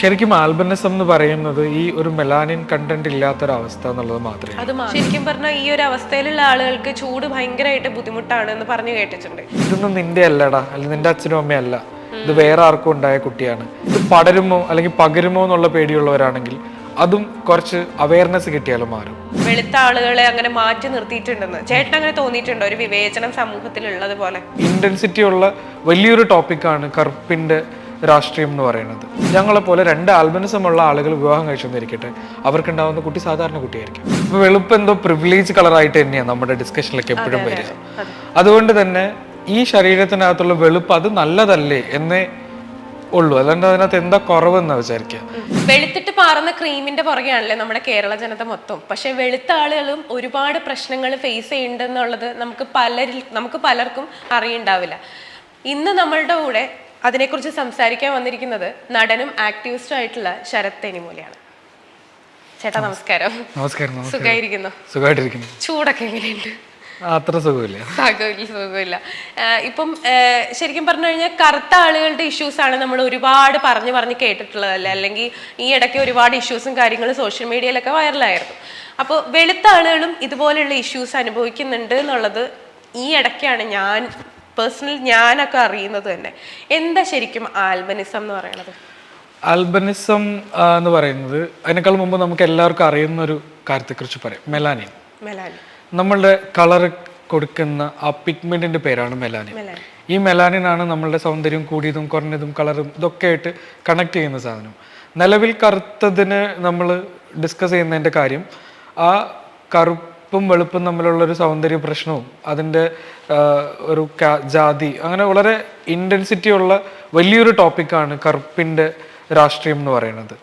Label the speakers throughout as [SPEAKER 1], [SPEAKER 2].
[SPEAKER 1] ശരിക്കും ആൽബനിസം എന്ന് പറയുന്നത് ഈ ഒരു മെലാനിൻ കണ്ടന്റ് ഇല്ലാത്തൊരവസ്ഥ എന്നുള്ളത് മാത്രമേ
[SPEAKER 2] അത് ശരിക്കും പറഞ്ഞാൽ ഈ ഒരു അവസ്ഥയിലുള്ള ആളുകൾക്ക് ചൂട് ഭയങ്കരമായിട്ട് ബുദ്ധിമുട്ടാണ് എന്ന് പറഞ്ഞു കേട്ടിട്ടുണ്ട്.
[SPEAKER 1] ഇതൊന്നും നിന്റെ അല്ലടാ. അല്ലെങ്കിൽ നിന്റെ അച്ഛനും അമ്മയല്ല ഇത് വേറെ ആർക്കും ഉണ്ടായ കുട്ടിയാണ്. ഇത് പടരുമോ അല്ലെങ്കിൽ പകരുമോ എന്നുള്ള പേടിയുള്ളവരാണെങ്കിൽ അതും കുറച്ച് അവയർനെസ് കിട്ടിയാലും മാറും.
[SPEAKER 2] വെളുത്ത ആളുകളെ അങ്ങനെ മാറ്റി നിർത്തിയിട്ടുണ്ടെന്ന്. ചേട്ടൻ അങ്ങനെ തോന്നിയിട്ടുണ്ടോ? ഒരു വിവേചനം സമൂഹത്തിൽ ഉള്ളത് പോലെ.
[SPEAKER 1] ഇന്റൻസിറ്റി ഉള്ള വലിയൊരു ടോപ്പിക്കാണ് കറുപ്പിന്റെ രാഷ്ട്രീയം എന്ന് പറയുന്നത്. ഞങ്ങളെ പോലെ രണ്ട് ആൽബനിസമുള്ള ആളുകൾ വിവാഹം കഴിച്ചെന്നിരിക്കട്ടെ അവർക്കുണ്ടാവുന്ന കുട്ടി സാധാരണ കുട്ടിയായിരിക്കും. അപ്പൊ വെളുപ്പ് എന്തോ പ്രിവിലേജ് കളറായിട്ട് തന്നെയാണ് നമ്മുടെ ഡിസ്കഷനിലൊക്കെ എപ്പോഴും വരിക. അതുകൊണ്ട് തന്നെ ഈ ശരീരത്തിനകത്തുള്ള വെളുപ്പ് അത് നല്ലതല്ലേ എന്നേ ഉള്ളൂ. അല്ലാണ്ട് അതിനകത്ത് എന്താ കുറവെന്ന് വിചാരിക്കുക
[SPEAKER 2] വെളുത്തിട്ട് പാറുന്ന ക്രീമിന്റെ പുറകെയാണല്ലേ നമ്മുടെ കേരള ജനത മൊത്തം. പക്ഷെ വെളുത്ത ആളുകളും ഒരുപാട് പ്രശ്നങ്ങൾ ഫേസ് ചെയ്യുന്നുണ്ടെന്നുള്ളത് നമുക്ക് പലരിൽ നമുക്ക് പലർക്കും അറിയണ്ടാവില്ല. ഇന്ന് നമ്മളുടെ കൂടെ അതിനെക്കുറിച്ച് സംസാരിക്കാൻ വന്നിരിക്കുന്നത് നടനും ആക്ടിവിസ്റ്റും ആയിട്ടുള്ള ശരത് തെനിമൂലയാണ് ചേട്ടാ നമസ്കാരം.
[SPEAKER 1] നമസ്കാരം
[SPEAKER 2] സുഖമായിരിക്കുന്നു
[SPEAKER 1] സുഖമായിട്ടിരിക്കുന്നു.
[SPEAKER 2] ചൂടൊക്കെ എങ്ങനെയുണ്ട്?
[SPEAKER 1] അത്ര സുഖമില്ല.
[SPEAKER 2] സുഖമില്ല സുഖമില്ല. ഇപ്പം ശരിക്കും പറഞ്ഞു കഴിഞ്ഞാൽ കറുത്ത ആളുകളുടെ ഇഷ്യൂസ് ആണ് നമ്മൾ ഒരുപാട് പറഞ്ഞു പറഞ്ഞ് കേട്ടിട്ടുള്ളതല്ലേ? അല്ലെങ്കിൽ ഈ ഇടയ്ക്ക് ഒരുപാട് ഇഷ്യൂസും കാര്യങ്ങളും സോഷ്യൽ മീഡിയയിലൊക്കെ വൈറലായിരുന്നു അപ്പോൾ വെളുത്ത ആളുകളും ഇതുപോലെയുള്ള ഇഷ്യൂസ് അനുഭവിക്കുന്നുണ്ട് എന്നുള്ളത് ഈ ഇടയ്ക്കാണ് ഞാൻ പേഴ്സണൽ ഞാനൊക്കെ അറിയുന്നത് തന്നെ. എന്താ ശരിക്കും ആൽബനിസം എന്ന് പറയുന്നത്?
[SPEAKER 1] ആൽബനിസം എന്ന് പറയുന്നത് അതിനേക്കാൾ മുമ്പ് നമുക്ക് എല്ലാവർക്കും അറിയുന്ന ഒരു കാര്യത്തെക്കുറിച്ച് പറയാം. മെലാനിൻ.
[SPEAKER 2] മെലാനി
[SPEAKER 1] നമ്മളുടെ കളർ കൊടുക്കുന്ന ആ പിഗ്മെന്റിന്റെ പേരാണ് മെലാനിൻ.
[SPEAKER 2] മെലാനി
[SPEAKER 1] ഈ മെലാനിൻ ആണ് നമ്മളുടെ സൗന്ദര്യം കൂടിയതും കുറഞ്ഞതും കളറും ഇതൊക്കെ ആയിട്ട് കണക്ട് ചെയ്യുന്ന സാധനം. നിലവിൽ കറുത്തതിന് നമ്മൾ ഡിസ്കസ് ചെയ്യുന്നതിന്റെ കാര്യം ആ കറുപ്പും വെളുപ്പും തമ്മിലുള്ള ഒരു സൗന്ദര്യ പ്രശ്നവും അതിന്റെ ഒരു ജാതി അങ്ങനെ വളരെ ഇന്റൻസിറ്റി ഉള്ള വലിയൊരു ടോപ്പിക്കാണ് കറുപ്പിന്റെ രാഷ്ട്രീയം എന്ന് പറയുന്നത്.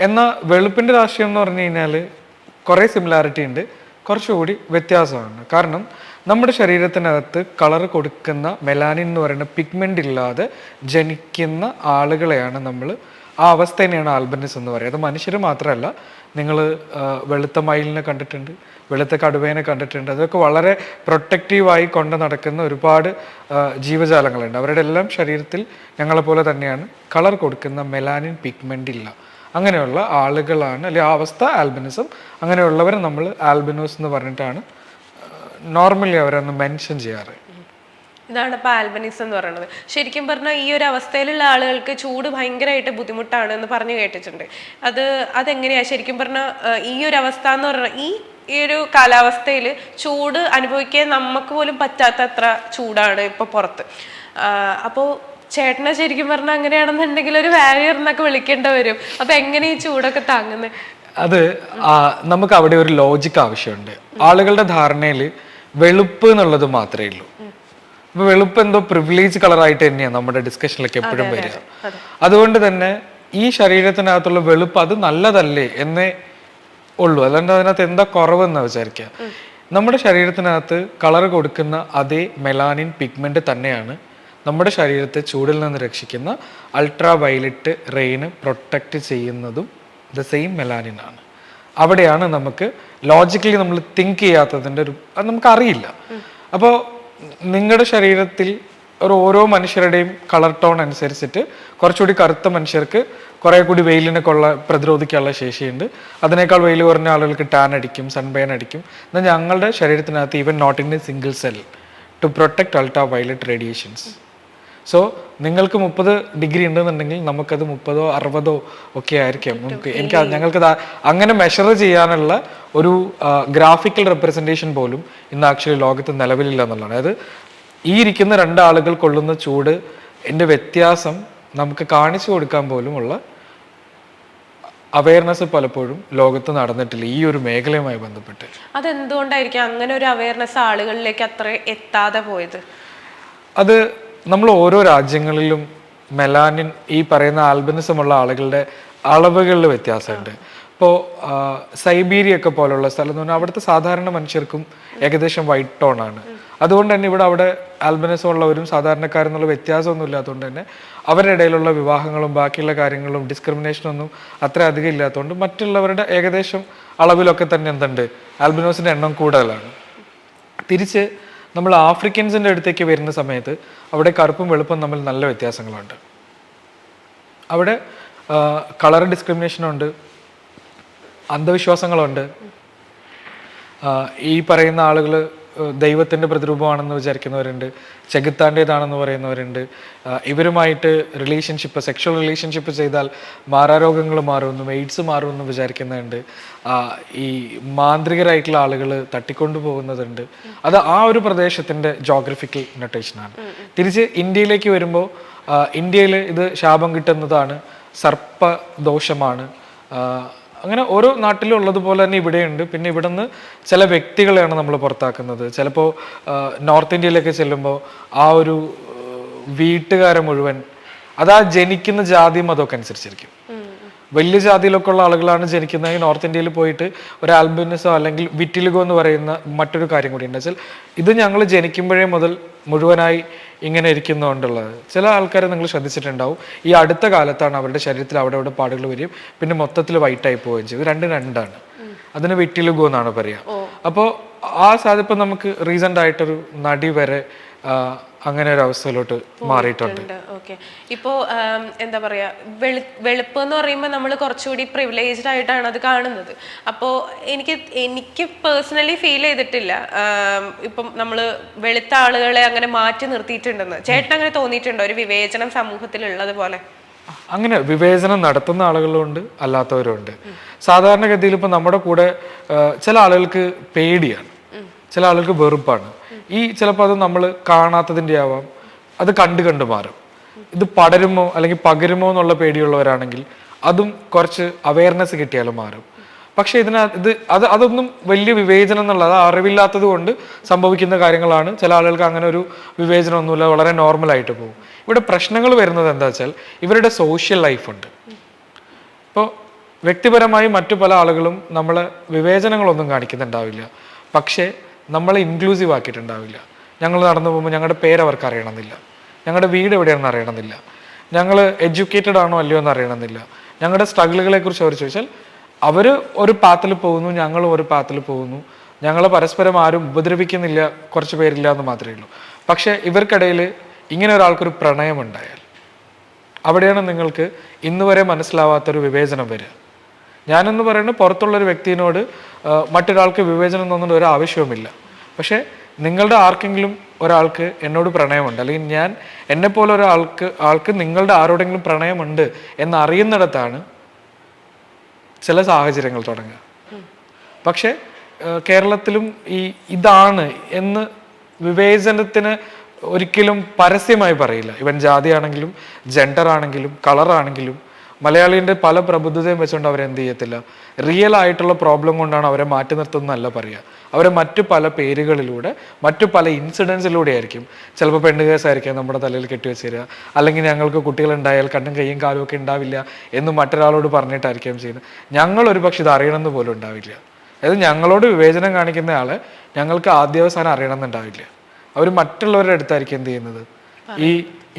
[SPEAKER 1] എന്നാൽ വെളുപ്പിന്റെ രാഷ്ട്രീയം എന്ന് പറഞ്ഞു കഴിഞ്ഞാൽ കുറേ സിമിലാരിറ്റി ഉണ്ട് കുറച്ചുകൂടി വ്യത്യാസമാണ്. കാരണം നമ്മുടെ ശരീരത്തിനകത്ത് കളർ കൊടുക്കുന്ന മെലാനിൻ എന്ന് പറയുന്ന പിഗ്മെന്റ് ഇല്ലാതെ ജനിക്കുന്ന ആളുകളെയാണ് നമ്മൾ ആ അവസ്ഥ തന്നെയാണ് ആൽബനിസ് എന്ന് പറയുന്നത്. അത് മനുഷ്യർ മാത്രമല്ല നിങ്ങൾ വെളുത്ത മയിലിനെ കണ്ടിട്ടുണ്ട് വെളുത്ത കടുവേനെ കണ്ടിട്ടുണ്ട്. അതൊക്കെ വളരെ പ്രൊട്ടക്റ്റീവായി കൊണ്ട് നടക്കുന്ന ഒരുപാട് ജീവജാലങ്ങളുണ്ട്. അവരുടെ എല്ലാം ശരീരത്തിൽ ഞങ്ങളെപ്പോലെ തന്നെയാണ് കളർ കൊടുക്കുന്ന മെലാനിൻ പിഗ്മെന്റ് ഇല്ല. അങ്ങനെയുള്ള ആളുകളാണ് അല്ലെങ്കിൽ ആ അവസ്ഥ ആൽബിനിസം അങ്ങനെയുള്ളവരെ നമ്മൾ ആൽബിനോസ് എന്ന് പറഞ്ഞിട്ടാണ് നോർമലി അവരൊന്ന് മെൻഷൻ ചെയ്യാറ്.
[SPEAKER 2] ഇതാണ് ഇപ്പൊ ആൽബനിസം എന്ന് പറയുന്നത്. ശരിക്കും പറഞ്ഞാൽ ഈ ഒരു അവസ്ഥയിലുള്ള ആളുകൾക്ക് ചൂട് ഭയങ്കരമായിട്ട് ബുദ്ധിമുട്ടാണ് എന്ന് പറഞ്ഞു കേട്ടിട്ടുണ്ട്. അത് അതെങ്ങനെയാ? ശരിക്കും പറഞ്ഞാൽ ഈ ഒരു അവസ്ഥ എന്ന് പറഞ്ഞാൽ ഈ ഈ ഒരു കാലാവസ്ഥയിൽ ചൂട് അനുഭവിക്കാൻ നമുക്ക് പോലും പറ്റാത്ത അത്ര ചൂടാണ് ഇപ്പൊ പുറത്ത്. അപ്പോൾ ചേട്ടനെ ശരിക്കും പറഞ്ഞാൽ അങ്ങനെയാണെന്നുണ്ടെങ്കിൽ ഒരു വാരിയർ എന്നൊക്കെ വിളിക്കേണ്ട വരും. അപ്പൊ എങ്ങനെ ഈ ചൂടൊക്കെ താങ്ങുന്നത്
[SPEAKER 1] അത് നമുക്ക് അവിടെ ഒരു ലോജിക് ആവശ്യമുണ്ട്. ആളുകളുടെ ധാരണയിൽ വെളുപ്പ് എന്നുള്ളത് മാത്രമേ ഉള്ളൂ. അപ്പൊ വെളുപ്പ് എന്തോ പ്രിവിലേജ് കളറായിട്ട് തന്നെയാണ് നമ്മുടെ ഡിസ്കഷനിലൊക്കെ എപ്പോഴും വരിക. അതുകൊണ്ട് തന്നെ ഈ ശരീരത്തിനകത്തുള്ള വെളുപ്പ് അത് നല്ലതല്ലേ എന്നേ ഉള്ളൂ. അല്ലാണ്ട് അതിനകത്ത് എന്താ കുറവെന്ന് വിചാരിക്കുക നമ്മുടെ ശരീരത്തിനകത്ത് കളർ കൊടുക്കുന്ന അതേ മെലാനിൻ പിഗ്മെന്റ് തന്നെയാണ് നമ്മുടെ ശരീരത്തെ ചൂടിൽ നിന്ന് രക്ഷിക്കുന്ന അൾട്രാ വയലറ്റ് റെയിന് പ്രൊട്ടക്റ്റ് ചെയ്യുന്നതും ദ സെയിം മെലാനിൻ ആണ്. അവിടെയാണ് നമുക്ക് ലോജിക്കലി നമ്മൾ തിങ്ക് ചെയ്യാത്തതിന്റെ ഒരു അത് നമുക്ക് അറിയില്ല അപ്പോൾ നിങ്ങളുടെ ശരീരത്തിൽ ഒരു ഓരോ മനുഷ്യരുടെയും കളർ ടോൺ അനുസരിച്ചിട്ട് കുറച്ചുകൂടി കറുത്ത മനുഷ്യർക്ക് കുറേ കൂടി വെയിലിനെ കൊള്ള പ്രതിരോധിക്കാനുള്ള ശേഷിയുണ്ട്. അതിനേക്കാൾ വെയിൽ കുറഞ്ഞ ആളുകൾക്ക് ടാൻ അടിക്കും സൺബേൺ അടിക്കും. എന്നാൽ ഞങ്ങളുടെ ശരീരത്തിനകത്ത് even not in a single cell to protect ultra violet radiations so നിങ്ങൾക്ക് മുപ്പത് ഡിഗ്രി ഉണ്ടെന്നുണ്ടെങ്കിൽ നമുക്കത് മുപ്പതോ അറുപതോ ഒക്കെ ആയിരിക്കാം. നമുക്ക് എനിക്ക് ഞങ്ങൾക്കത് ഞങ്ങൾക്ക് അങ്ങനെ മെഷർ ചെയ്യാനുള്ള ഒരു ഗ്രാഫിക്കൽ റെപ്രസെന്റേഷൻ പോലും ഇന്ന് ആക്ച്വലി ലോകത്ത് നിലവിലില്ല എന്നുള്ളതാണ്. അതായത് ഈ ഇരിക്കുന്ന രണ്ടാളുകൾ കൊള്ളുന്ന ചൂട് എന്റെ വ്യത്യാസം നമുക്ക് കാണിച്ചു കൊടുക്കാൻ പോലുമുള്ള അവയർനെസ് പലപ്പോഴും ലോകത്ത് നടന്നിട്ടില്ല. ഈ ഒരു മേഖലയുമായി ബന്ധപ്പെട്ട്.
[SPEAKER 2] അതെന്തുകൊണ്ടായിരിക്കും അങ്ങനെ ഒരു അവയർനെസ് ആളുകളിലേക്ക് അത്ര എത്താതെ പോയത്?
[SPEAKER 1] അത് നമ്മൾ ഓരോ രാജ്യങ്ങളിലും മെലാനിൻ ഈ പറയുന്ന ആൽബിനിസമുള്ള ആളുകളുടെ അളവുകളിൽ വ്യത്യാസമുണ്ട്. ഇപ്പോൾ സൈബീരിയ ഒക്കെ പോലുള്ള സ്ഥലം എന്ന് പറഞ്ഞാൽ അവിടുത്തെ സാധാരണ മനുഷ്യർക്കും ഏകദേശം വൈറ്റ് ടോൺ ആണ്. അതുകൊണ്ട് തന്നെ ഇവിടെ അവിടെ ആൽബനിസം ഉള്ളവരും സാധാരണക്കാരെന്നുള്ള വ്യത്യാസമൊന്നും ഇല്ലാത്തതുകൊണ്ട് തന്നെ അവരുടെ ഇടയിലുള്ള വിവാഹങ്ങളും ബാക്കിയുള്ള കാര്യങ്ങളും ഡിസ്ക്രിമിനേഷനൊന്നും അത്ര അധികം ഇല്ലാത്തതുകൊണ്ട് മറ്റുള്ളവരുടെ ഏകദേശം അളവിലൊക്കെ തന്നെ എന്തുണ്ട്? ആൽബിനോസിന്റെ എണ്ണം കൂടുതലാണ്. തിരിച്ച് നമ്മൾ ആഫ്രിക്കൻസിന്റെ അടുത്തേക്ക് വരുന്ന സമയത്ത് അവിടെ കറുപ്പും വെളുപ്പും തമ്മിൽ നല്ല വ്യത്യാസങ്ങളുണ്ട്. അവിടെ കളർ ഡിസ്ക്രിമിനേഷനുണ്ട് അന്ധവിശ്വാസങ്ങളുണ്ട്. ഈ പറയുന്ന ആളുകൾ ദൈവത്തിന്റെ പ്രതിരൂപമാണെന്ന് വിചാരിക്കുന്നവരുണ്ട് ചെകുത്താന്റേതാണെന്ന് പറയുന്നവരുണ്ട്. ഇവരുമായിട്ട് റിലേഷൻഷിപ്പ് സെക്ഷൽ റിലേഷൻഷിപ്പ് ചെയ്താൽ മാറാരോഗങ്ങൾ മാറുമെന്നും എയ്ഡ്സ് മാറുമെന്നും വിചാരിക്കുന്നുണ്ട് ഈ മാന്ത്രികരായിട്ടുള്ള ആളുകൾ തട്ടിക്കൊണ്ടു പോകുന്നതുണ്ട് അത് ആ ഒരു പ്രദേശത്തിന്റെ ജോഗ്രഫിക്കൽ നൊട്ടേഷനാണ് തിരിച്ച് ഇന്ത്യയിലേക്ക് വരുമ്പോൾ ഇന്ത്യയിൽ ഇത് ശാപം കിട്ടുന്നതാണ് സർപ്പദോഷമാണ്. അങ്ങനെ ഓരോ നാട്ടിലും ഉള്ളതുപോലെ തന്നെ ഇവിടെയുണ്ട്. പിന്നെ ഇവിടുന്ന് ചില വ്യക്തികളെയാണ് നമ്മൾ പുറത്താക്കുന്നത്. ചിലപ്പോൾ നോർത്ത് ഇന്ത്യയിലൊക്കെ ചെല്ലുമ്പോൾ ആ ഒരു വീട്ടുകാരെ മുഴുവൻ അതാ ജനിക്കുന്ന ജാതി മതമൊക്കെ അനുസരിച്ചിരിക്കും. വലിയ ജാതിയിലൊക്കെ ഉള്ള ആളുകളാണ് ജനിക്കുന്നതെങ്കിൽ നോർത്ത് ഇന്ത്യയിൽ പോയിട്ട് ഒരു ആൽബിനിസോ അല്ലെങ്കിൽ വിറ്റിലുഗോ എന്ന് പറയുന്ന മറ്റൊരു കാര്യം കൂടി ഉണ്ട്. വെച്ചാൽ ഇത് ഞങ്ങൾ ജനിക്കുമ്പോഴേ മുതൽ മുഴുവനായി ഇങ്ങനെ ഇരിക്കുന്നുണ്ടുള്ളത്. ചില ആൾക്കാരെ നിങ്ങൾ ശ്രദ്ധിച്ചിട്ടുണ്ടാവും. ഈ അടുത്ത കാലത്താണ് അവരുടെ ശരീരത്തിൽ അവിടെ അവിടെ പാടുകൾ വരും പിന്നെ മൊത്തത്തിൽ വൈറ്റായി പോവുകയും ചെയ്യും. രണ്ടും രണ്ടാണ്. അതിന് വിറ്റിലുഗോ എന്നാണ് പറയുക. അപ്പോൾ ആ സാധ്യത നമുക്ക് റീസെന്റ് ആയിട്ടൊരു നടി വരെ അങ്ങനെ ഒരു അവസ്ഥയിലോട്ട് മാറിയിട്ടുണ്ട്.
[SPEAKER 2] ഓക്കെ. ഇപ്പോ എന്താ പറയാ വെളു വെളുപ്പ് എന്ന് പറയുമ്പോൾ നമ്മൾ കുറച്ചുകൂടി പ്രിവിലേജ്ഡ് ആയിട്ടാണ് അത് കാണുന്നത്. അപ്പോൾ എനിക്ക് എനിക്ക് പേഴ്സണലി ഫീൽ ചെയ്തിട്ടില്ല. ഇപ്പം നമ്മൾ വെളുത്ത ആളുകളെ അങ്ങനെ മാറ്റി നിർത്തിയിട്ടുണ്ടെന്ന്. ചേട്ടൻ അങ്ങനെ തോന്നിയിട്ടുണ്ടോ ഒരു വിവേചനം സമൂഹത്തിലുള്ളത് പോലെ?
[SPEAKER 1] അങ്ങനെ വിവേചനം നടത്തുന്ന ആളുകളുണ്ട് അല്ലാത്തവരുണ്ട്. സാധാരണഗതിയിൽ ഇപ്പം നമ്മുടെ കൂടെ ചില ആളുകൾക്ക് പേടിയാണ്. ചില ആളുകൾക്ക് വെറുപ്പാണ്. ഈ ചിലപ്പോൾ അത് നമ്മൾ കാണാത്തതിന്റെ ആവാം. അത് കണ്ട് കണ്ട് മാറും. ഇത് പടരുമോ അല്ലെങ്കിൽ പകരുമോ എന്നുള്ള പേടിയുള്ളവരാണെങ്കിൽ അതും കുറച്ച് അവയർനെസ് കിട്ടിയാലും മാറും. പക്ഷേ ഇതിനകത്ത് ഇത് അത് അതൊന്നും വലിയ വിവേചനം എന്നുള്ളത് അറിവില്ലാത്തത് കൊണ്ട് സംഭവിക്കുന്ന കാര്യങ്ങളാണ്. ചില ആളുകൾക്ക് അങ്ങനെ ഒരു വിവേചനമൊന്നുമില്ല വളരെ നോർമലായിട്ട് പോകും. ഇവിടെ പ്രശ്നങ്ങൾ വരുന്നത് എന്താ വെച്ചാൽ ഇവരുടെ സോഷ്യൽ ലൈഫുണ്ട് ഇപ്പോൾ വ്യക്തിപരമായി മറ്റു പല ആളുകളും നമ്മളെ വിവേചനങ്ങളൊന്നും കാണിക്കുന്നുണ്ടാവില്ല. പക്ഷേ നമ്മളെ ഇൻക്ലൂസീവ് ആക്കിയിട്ടുണ്ടാവില്ല. ഞങ്ങൾ നടന്നു പോകുമ്പോൾ ഞങ്ങളുടെ പേര് അവർക്ക് അറിയണമെന്നില്ല. ഞങ്ങളുടെ വീട് എവിടെയാണെന്ന് അറിയണമെന്നില്ല. ഞങ്ങൾ എഡ്യൂക്കേറ്റഡ് ആണോ അല്ലയോ എന്ന് അറിയണമെന്നില്ല. ഞങ്ങളുടെ സ്ട്രഗിളുകളെ കുറിച്ച് അവർ ചോദിച്ചാൽ അവർ ഒരു പാത്തിൽ പോകുന്നു ഞങ്ങളും ഒരു പാത്തിൽ പോകുന്നു. ഞങ്ങളെ പരസ്പരം ആരും ഉപദ്രവിക്കുന്നില്ല കുറച്ച് പേരില്ല എന്ന് മാത്രമേ ഉള്ളൂ. പക്ഷേ ഇവർക്കിടയിൽ ഇങ്ങനെ ഒരാൾക്കൊരു പ്രണയമുണ്ടായാൽ അവിടെയാണ് നിങ്ങൾക്ക് ഇന്നുവരെ മനസ്സിലാവാത്തൊരു വിവേചനം വരിക. ഞാനെന്ന് പറയുന്നത് പുറത്തുള്ളൊരു വ്യക്തിയോട് ആ, മറ്റൊരാൾക്ക് വിവേചനം തോന്നുന്ന ഒരു ആവശ്യവുമില്ല. പക്ഷേ നിങ്ങളുടെ ആർക്കെങ്കിലും ഒരാൾക്ക് എന്നോട് പ്രണയമുണ്ട് അല്ലെങ്കിൽ ഞാൻ എന്നെപ്പോലെ പോലെ ഒരാൾക്ക് ആൾക്ക് നിങ്ങളുടെ ആരോടെങ്കിലും പ്രണയമുണ്ട് എന്ന് അറിയുന്നിടത്താണ് ചില സാഹചര്യങ്ങൾ തുടങ്ങുക. പക്ഷേ കേരളത്തിലും ഈ ഇതാണ് എന്ന് വിവേചനത്തിന് ഒരിക്കലും പരസ്യമായി പറയില്ല. ഇവൻ ജാതിയാണെങ്കിലും ജെൻഡർ ആണെങ്കിലും കളർ ആണെങ്കിലും മലയാളിന്റെ പല പ്രബുദ്ധതയും വെച്ചുകൊണ്ട് അവരെ എന്ത് ചെയ്യത്തില്ല. റിയൽ ആയിട്ടുള്ള പ്രോബ്ലം കൊണ്ടാണ് അവരെ മാറ്റി നിർത്തുന്നതല്ല പറയുക അവരെ മറ്റു പല പേരുകളിലൂടെ മറ്റു പല ഇൻസിഡൻസിലൂടെ ആയിരിക്കും. ചിലപ്പോൾ പെണ്ണ് കേസായിരിക്കും നമ്മുടെ തലയിൽ കെട്ടിവെച്ച് തരിക അല്ലെങ്കിൽ ഞങ്ങൾക്ക് കുട്ടികളുണ്ടായാൽ കണ്ണും കൈയും കാലും ഒക്കെ ഉണ്ടാവില്ല എന്ന് മറ്റൊരാളോട് പറഞ്ഞിട്ടായിരിക്കും ചെയ്യുന്നത്. ഞങ്ങൾ ഒരു പക്ഷെ ഇത് അറിയണമെന്ന് പോലും ഉണ്ടാവില്ല. അതായത് ഞങ്ങളോട് വിവേചനം കാണിക്കുന്ന ആളെ ഞങ്ങൾക്ക് ആദ്യാവസാനം അറിയണമെന്നുണ്ടാവില്ല. അവർ മറ്റുള്ളവരുടെ അടുത്തായിരിക്കും എന്ത് ചെയ്യുന്നത്? ഈ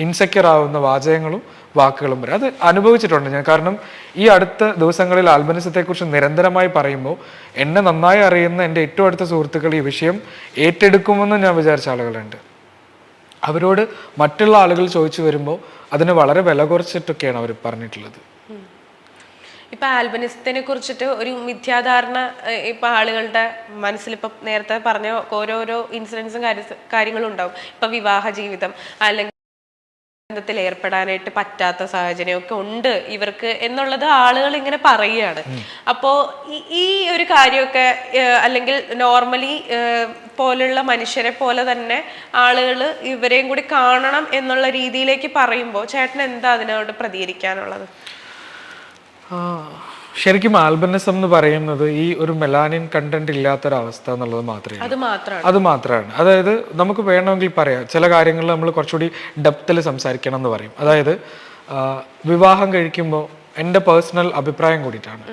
[SPEAKER 1] ഇൻസെക്യൂർ ആവുന്ന വാചകങ്ങളും വാക്കുകളും വരും. അത് അനുഭവിച്ചിട്ടുണ്ട് ഞാൻ. കാരണം ഈ അടുത്ത ദിവസങ്ങളിൽ ആൽബനിസത്തെക്കുറിച്ച് നിരന്തരമായി പറയുമ്പോൾ എന്നെ നന്നായി അറിയുന്ന എന്റെ ഏറ്റവും അടുത്ത സുഹൃത്തുക്കൾ ഈ വിഷയം ഏറ്റെടുക്കുമെന്ന് ഞാൻ വിചാരിച്ച ആളുകളുണ്ട്. അവരോട് മറ്റുള്ള ആളുകൾ ചോദിച്ചു വരുമ്പോൾ അതിന് വളരെ വില കുറച്ചിട്ടൊക്കെയാണ് അവർ പറഞ്ഞിട്ടുള്ളത്.
[SPEAKER 2] ഇപ്പൊ ആൽബനിസത്തിനെ കുറിച്ചിട്ട് ഒരു മിഥ്യാധാരണ ഇപ്പൊ ആളുകളുടെ മനസ്സിൽ ഇപ്പൊ നേരത്തെ പറഞ്ഞ ഓരോരോ ഇൻസിഡൻസും കാര്യങ്ങളും ഉണ്ടാവും ഇപ്പൊ വിവാഹ ജീവിതം അല്ലെങ്കിൽ ബന്ധത്തിൽ ഏർപ്പെടാനായിട്ട് പറ്റാത്ത സാഹചര്യമൊക്കെ ഉണ്ട് ഇവർക്ക് എന്നുള്ളത് ആളുകൾ ഇങ്ങനെ പറയുകയാണ്. അപ്പോൾ ഈ- ഒരു കാര്യമൊക്കെ അല്ലെങ്കിൽ നോർമലി പോലുള്ള മനുഷ്യരെ പോലെ തന്നെ ആളുകൾ ഇവരെയും കൂടി കാണണം എന്നുള്ള രീതിയിലേക്ക് പറയുമ്പോൾ ചേട്ടൻ എന്താ അതിനോട് പ്രതികരിക്കാനുള്ളത്?
[SPEAKER 1] ആ, ശരിക്കും ആൽബനിസം എന്ന് പറയുന്നത് ഈ ഒരു മെലാനിൻ കണ്ടന്റ് ഇല്ലാത്തൊരവസ്ഥ എന്നുള്ളത് മാത്രമേ
[SPEAKER 2] അത് മാത്രമാണ്
[SPEAKER 1] അത് മാത്രമാണ് അതായത് നമുക്ക് വേണമെങ്കിൽ പറയാം ചില കാര്യങ്ങൾ നമ്മൾ കുറച്ചുകൂടി ഡെപ്തിൽ സംസാരിക്കണം എന്ന് പറയും. അതായത് വിവാഹം കഴിക്കുമ്പോൾ എന്റെ പേഴ്സണൽ അഭിപ്രായം കൂടിയിട്ടാണ്.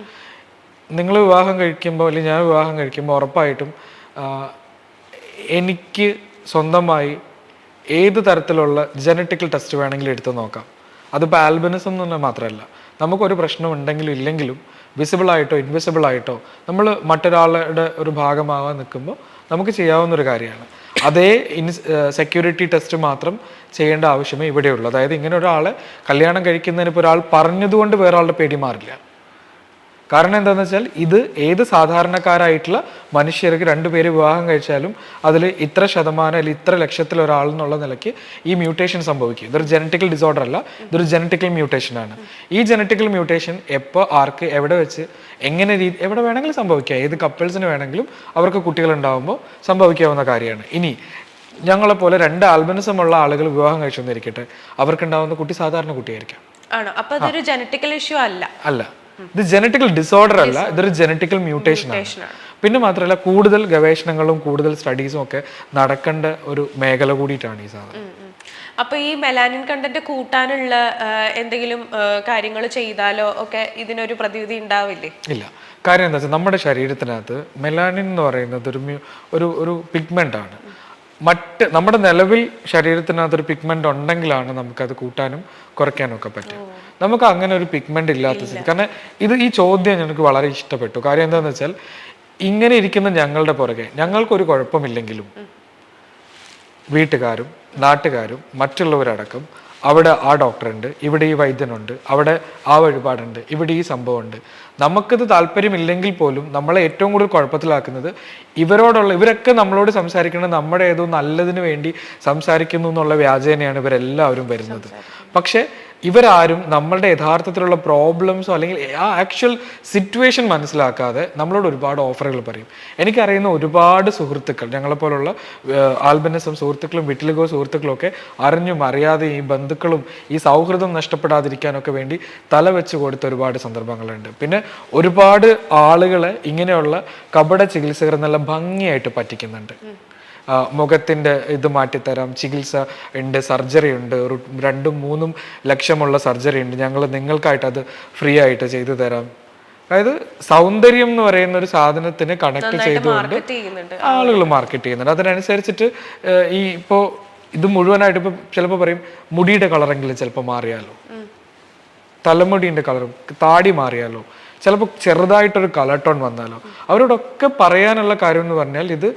[SPEAKER 1] നിങ്ങൾ വിവാഹം കഴിക്കുമ്പോൾ അല്ലെങ്കിൽ ഞാൻ വിവാഹം കഴിക്കുമ്പോൾ ഉറപ്പായിട്ടും എനിക്ക് സ്വന്തമായി ഏത് തരത്തിലുള്ള ജനറ്റിക്കൽ ടെസ്റ്റ് വേണമെങ്കിലും എടുത്ത് നോക്കാം. അതിപ്പോൾ ആൽബനിസം എന്ന് പറഞ്ഞാൽ മാത്രമല്ല നമുക്കൊരു പ്രശ്നം ഉണ്ടെങ്കിലും ഇല്ലെങ്കിലും വിസിബിളായിട്ടോ ഇൻവിസിബിളായിട്ടോ നമ്മൾ മറ്റൊരാളുടെ ഒരു ഭാഗമാവാൻ നിൽക്കുമ്പോൾ നമുക്ക് ചെയ്യാവുന്ന ഒരു കാര്യമാണ്. അതേ ഇൻ സെക്യൂരിറ്റി ടെസ്റ്റ് മാത്രം ചെയ്യേണ്ട ആവശ്യമേ ഇവിടെയുള്ളൂ. അതായത് ഇങ്ങനെ ഒരാളെ കല്യാണം കഴിക്കുന്നതിന് ഇപ്പോൾ ഒരാൾ പറഞ്ഞതുകൊണ്ട് വേറെ ആളുടെ പേടി മാറില്ല. കാരണം എന്താണെന്ന് വെച്ചാൽ ഇത് ഏത് സാധാരണക്കാരായിട്ടുള്ള മനുഷ്യർക്ക് രണ്ടുപേര് വിവാഹം കഴിച്ചാലും അതിൽ ഇത്ര ശതമാനം അല്ലെങ്കിൽ ഇത്ര ലക്ഷത്തിൽ ഒരാൾ എന്നുള്ള നിലയ്ക്ക് ഈ മ്യൂട്ടേഷൻ സംഭവിക്കും. ഇതൊരു ജനറ്റിക്കൽ ഡിസോർഡർ അല്ല ഇതൊരു ജനറ്റിക്കൽ മ്യൂട്ടേഷൻ ആണ്. ഈ ജനറ്റിക്കൽ മ്യൂട്ടേഷൻ എപ്പോൾ ആർക്ക് എവിടെ വെച്ച് എങ്ങനെ രീതി എവിടെ വേണമെങ്കിലും സംഭവിക്കാം. ഏത് കപ്പിൾസിന് വേണമെങ്കിലും അവർക്ക് കുട്ടികൾ ഉണ്ടാകുമ്പോൾ സംഭവിക്കാവുന്ന കാര്യമാണ്. ഇനി ഞങ്ങളെപ്പോലെ രണ്ട് ആൽബനിസമുള്ള ആളുകൾ വിവാഹം കഴിച്ചെന്നിരിക്കട്ടെ അവർക്കുണ്ടാവുന്ന കുട്ടി സാധാരണ കുട്ടിയായിരിക്കാം.
[SPEAKER 2] ആണോ? അപ്പൊ അതൊരു ജനറ്റിക്കൽ ഇഷ്യൂ അല്ല.
[SPEAKER 1] അല്ല. ഇത് ജനറ്റിക്കൽ ഡിസോർഡർ അല്ല ഇതൊരു ജനറ്റിക്കൽ മ്യൂട്ടേഷൻ ആണ്. പിന്നെ മാത്രമല്ല കൂടുതൽ ഗവേഷണങ്ങളും കൂടുതൽ സ്റ്റഡീസും ഒക്കെ നടക്കേണ്ട ഒരു മേഖല കൂടിയിട്ടാണ് ഈ സാധനം.
[SPEAKER 2] ഉം, ഉം. അപ്പൊ ഈ മെലാനിൻ കണ്ടന്റ് കൂട്ടാനുള്ള എന്തെങ്കിലും കാര്യങ്ങൾ ചെയ്താലോ ഒക്കെ ഇതിനൊരു പ്രതിവിധി ഉണ്ടാവില്ലേ?
[SPEAKER 1] ഇല്ല. കാര്യം എന്താ വെച്ചാൽ നമ്മുടെ ശരീരത്തിനകത്ത് മെലാനിൻ എന്ന് പറയുന്നത് ഒരു ഒരു ഒരു പിഗ്മെന്റ് ആണ്. മറ്റ് നമ്മുടെ നിലവിൽ ശരീരത്തിനകത്തൊരു പിഗ്മെന്റ് ഉണ്ടെങ്കിലാണ് നമുക്കത് കൂട്ടാനും കുറയ്ക്കാനും ഒക്കെ പറ്റും നമുക്ക് അങ്ങനെ ഒരു പിഗ്മെന്റ് ഇല്ലാത്ത സ്ഥിതി. കാരണം ഇത് ഈ ചോദ്യം ഞങ്ങൾക്ക് വളരെ ഇഷ്ടപ്പെട്ടു. കാര്യം എന്താണെന്ന് വെച്ചാൽ ഇങ്ങനെ ഇരിക്കുന്ന ഞങ്ങളുടെ പുറകെ ഞങ്ങൾക്കൊരു കുഴപ്പമില്ലെങ്കിലും വീട്ടുകാരും നാട്ടുകാരും മറ്റുള്ളവരടക്കം അവിടെ ആ ഡോക്ടറുണ്ട് ഇവിടെ ഈ വൈദ്യനുണ്ട് അവിടെ ആ വഴിപാടുണ്ട് ഇവിടെ ഈ സംഭവമുണ്ട്. നമുക്കിത് താല്പര്യമില്ലെങ്കിൽ പോലും നമ്മളെ ഏറ്റവും കൂടുതൽ കുഴപ്പത്തിലാക്കുന്നത് ഇവരോടുള്ള ഇവരൊക്കെ നമ്മളോട് സംസാരിക്കുന്നത് നമ്മുടെ ഏതോ നല്ലതിന് വേണ്ടി സംസാരിക്കുന്നു എന്നുള്ള വ്യാജേനയാണ് ഇവരെല്ലാവരും വരുന്നത്. പക്ഷേ ഇവരാരും നമ്മളുടെ യഥാർത്ഥത്തിലുള്ള പ്രോബ്ലംസോ അല്ലെങ്കിൽ ആ ആക്ച്വൽ സിറ്റുവേഷൻ മനസ്സിലാക്കാതെ നമ്മളോട് ഒരുപാട് ഓഫറുകൾ പറയും. എനിക്കറിയുന്ന ഒരുപാട് സുഹൃത്തുക്കൾ ഞങ്ങളെപ്പോലുള്ള ആൽബനിസം സുഹൃത്തുക്കളും വിട്ടിലുകോ സുഹൃത്തുക്കളും ഒക്കെ അറിഞ്ഞും അറിയാതെ ഈ ബന്ധുക്കളും ഈ സൗഹൃദം നഷ്ടപ്പെടാതിരിക്കാനൊക്കെ വേണ്ടി തല വെച്ച് കൊടുത്ത ഒരുപാട് സന്ദർഭങ്ങളുണ്ട്. പിന്നെ ഒരുപാട് ആളുകളെ ഇങ്ങനെയുള്ള കപട ചികിത്സകർ നല്ല ഭംഗിയായിട്ട് പറ്റിക്കുന്നുണ്ട്. ആ, മുഖത്തിന്റെ ഇത് മാറ്റിത്തരാം. ചികിത്സ ഉണ്ട് സർജറി ഉണ്ട്. രണ്ടും മൂന്നും ലക്ഷമുള്ള സർജറി ഉണ്ട്. ഞങ്ങൾ നിങ്ങൾക്കായിട്ട് അത് ഫ്രീ ആയിട്ട് ചെയ്തു തരാം. അതായത് സൗന്ദര്യം എന്ന് പറയുന്ന ഒരു സാധനത്തിന് കണക്ട് ചെയ്തുകൊണ്ട് ആളുകൾ മാർക്കറ്റ് ചെയ്യുന്നുണ്ട്. അതിനനുസരിച്ചിട്ട് ഈ ഇപ്പോൾ ഇത് മുഴുവനായിട്ട് ഇപ്പം ചിലപ്പോൾ പറയും മുടിയുടെ കളറെങ്കിലും ചിലപ്പോൾ മാറിയാലോ. തലമുടിയുടെ കളറും താടി മാറിയാലോ. ചിലപ്പോൾ ചെറുതായിട്ടൊരു കളർ ടോൺ വന്നാലോ. അവരോടൊക്കെ പറയാനുള്ള കാര്യം എന്ന് പറഞ്ഞാൽ ഇത്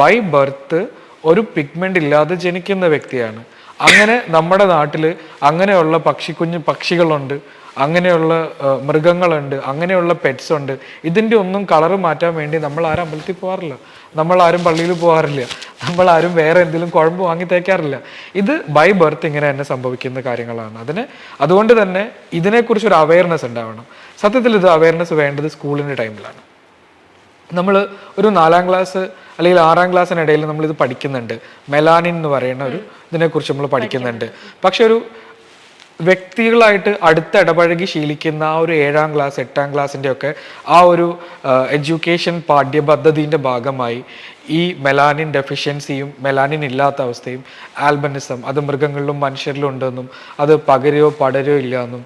[SPEAKER 1] ബൈ ബർത്ത് ഒരു പിഗ്മെന്റ് ഇല്ലാതെ ജനിക്കുന്ന വ്യക്തിയാണ്. അങ്ങനെ നമ്മുടെ നാട്ടിൽ അങ്ങനെയുള്ള പക്ഷിക്കുഞ്ഞ് പക്ഷികളുണ്ട് അങ്ങനെയുള്ള മൃഗങ്ങളുണ്ട് അങ്ങനെയുള്ള പെറ്റ്സ് ഉണ്ട്. ഇതിന്റെ ഒന്നും കളറ് മാറ്റാൻ വേണ്ടി നമ്മൾ ആരും അമ്പലത്തിൽ പോകാറില്ല നമ്മൾ ആരും പള്ളിയിൽ പോകാറില്ല നമ്മൾ ആരും വേറെ എന്തെങ്കിലും കുഴമ്പ് വാങ്ങി തേക്കാറില്ല. ഇത് ബൈ ബർത്ത് ഇങ്ങനെ തന്നെ സംഭവിക്കുന്ന കാര്യങ്ങളാണ്. അതിന് അതുകൊണ്ട് തന്നെ ഇതിനെക്കുറിച്ച് ഒരു അവയർനെസ് ഉണ്ടാവണം. സത്യത്തിൽ ഇത് അവയർനെസ് വേണ്ടത് സ്കൂളിന്റെ ടൈമിലാണ്. നമ്മൾ ഒരു നാലാം ക്ലാസ് അല്ലെങ്കിൽ ആറാം ക്ലാസ്സിനിടയിൽ നമ്മളിത് പഠിക്കുന്നുണ്ട്. മെലാനിൻ എന്ന് പറയുന്ന ഒരു ഇതിനെക്കുറിച്ച് നമ്മൾ പഠിക്കുന്നുണ്ട്. പക്ഷെ ഒരു വ്യക്തികളായിട്ട് അടുത്ത ഇടപഴകി ശീലിക്കുന്ന ആ ഒരു ഏഴാം ക്ലാസ് എട്ടാം ക്ലാസ്സിന്റെ ഒക്കെ ആ ഒരു എഡ്യൂക്കേഷൻ പാഠ്യപദ്ധതിന്റെ ഭാഗമായി ഈ മെലാനിൻ ഡെഫിഷ്യൻസിയും മെലാനിൻ ഇല്ലാത്ത അവസ്ഥയും ആൽബനിസം അത് മൃഗങ്ങളിലും മനുഷ്യരിലും ഉണ്ടെന്നും അത് പകരോ പടരോ ഇല്ല എന്നും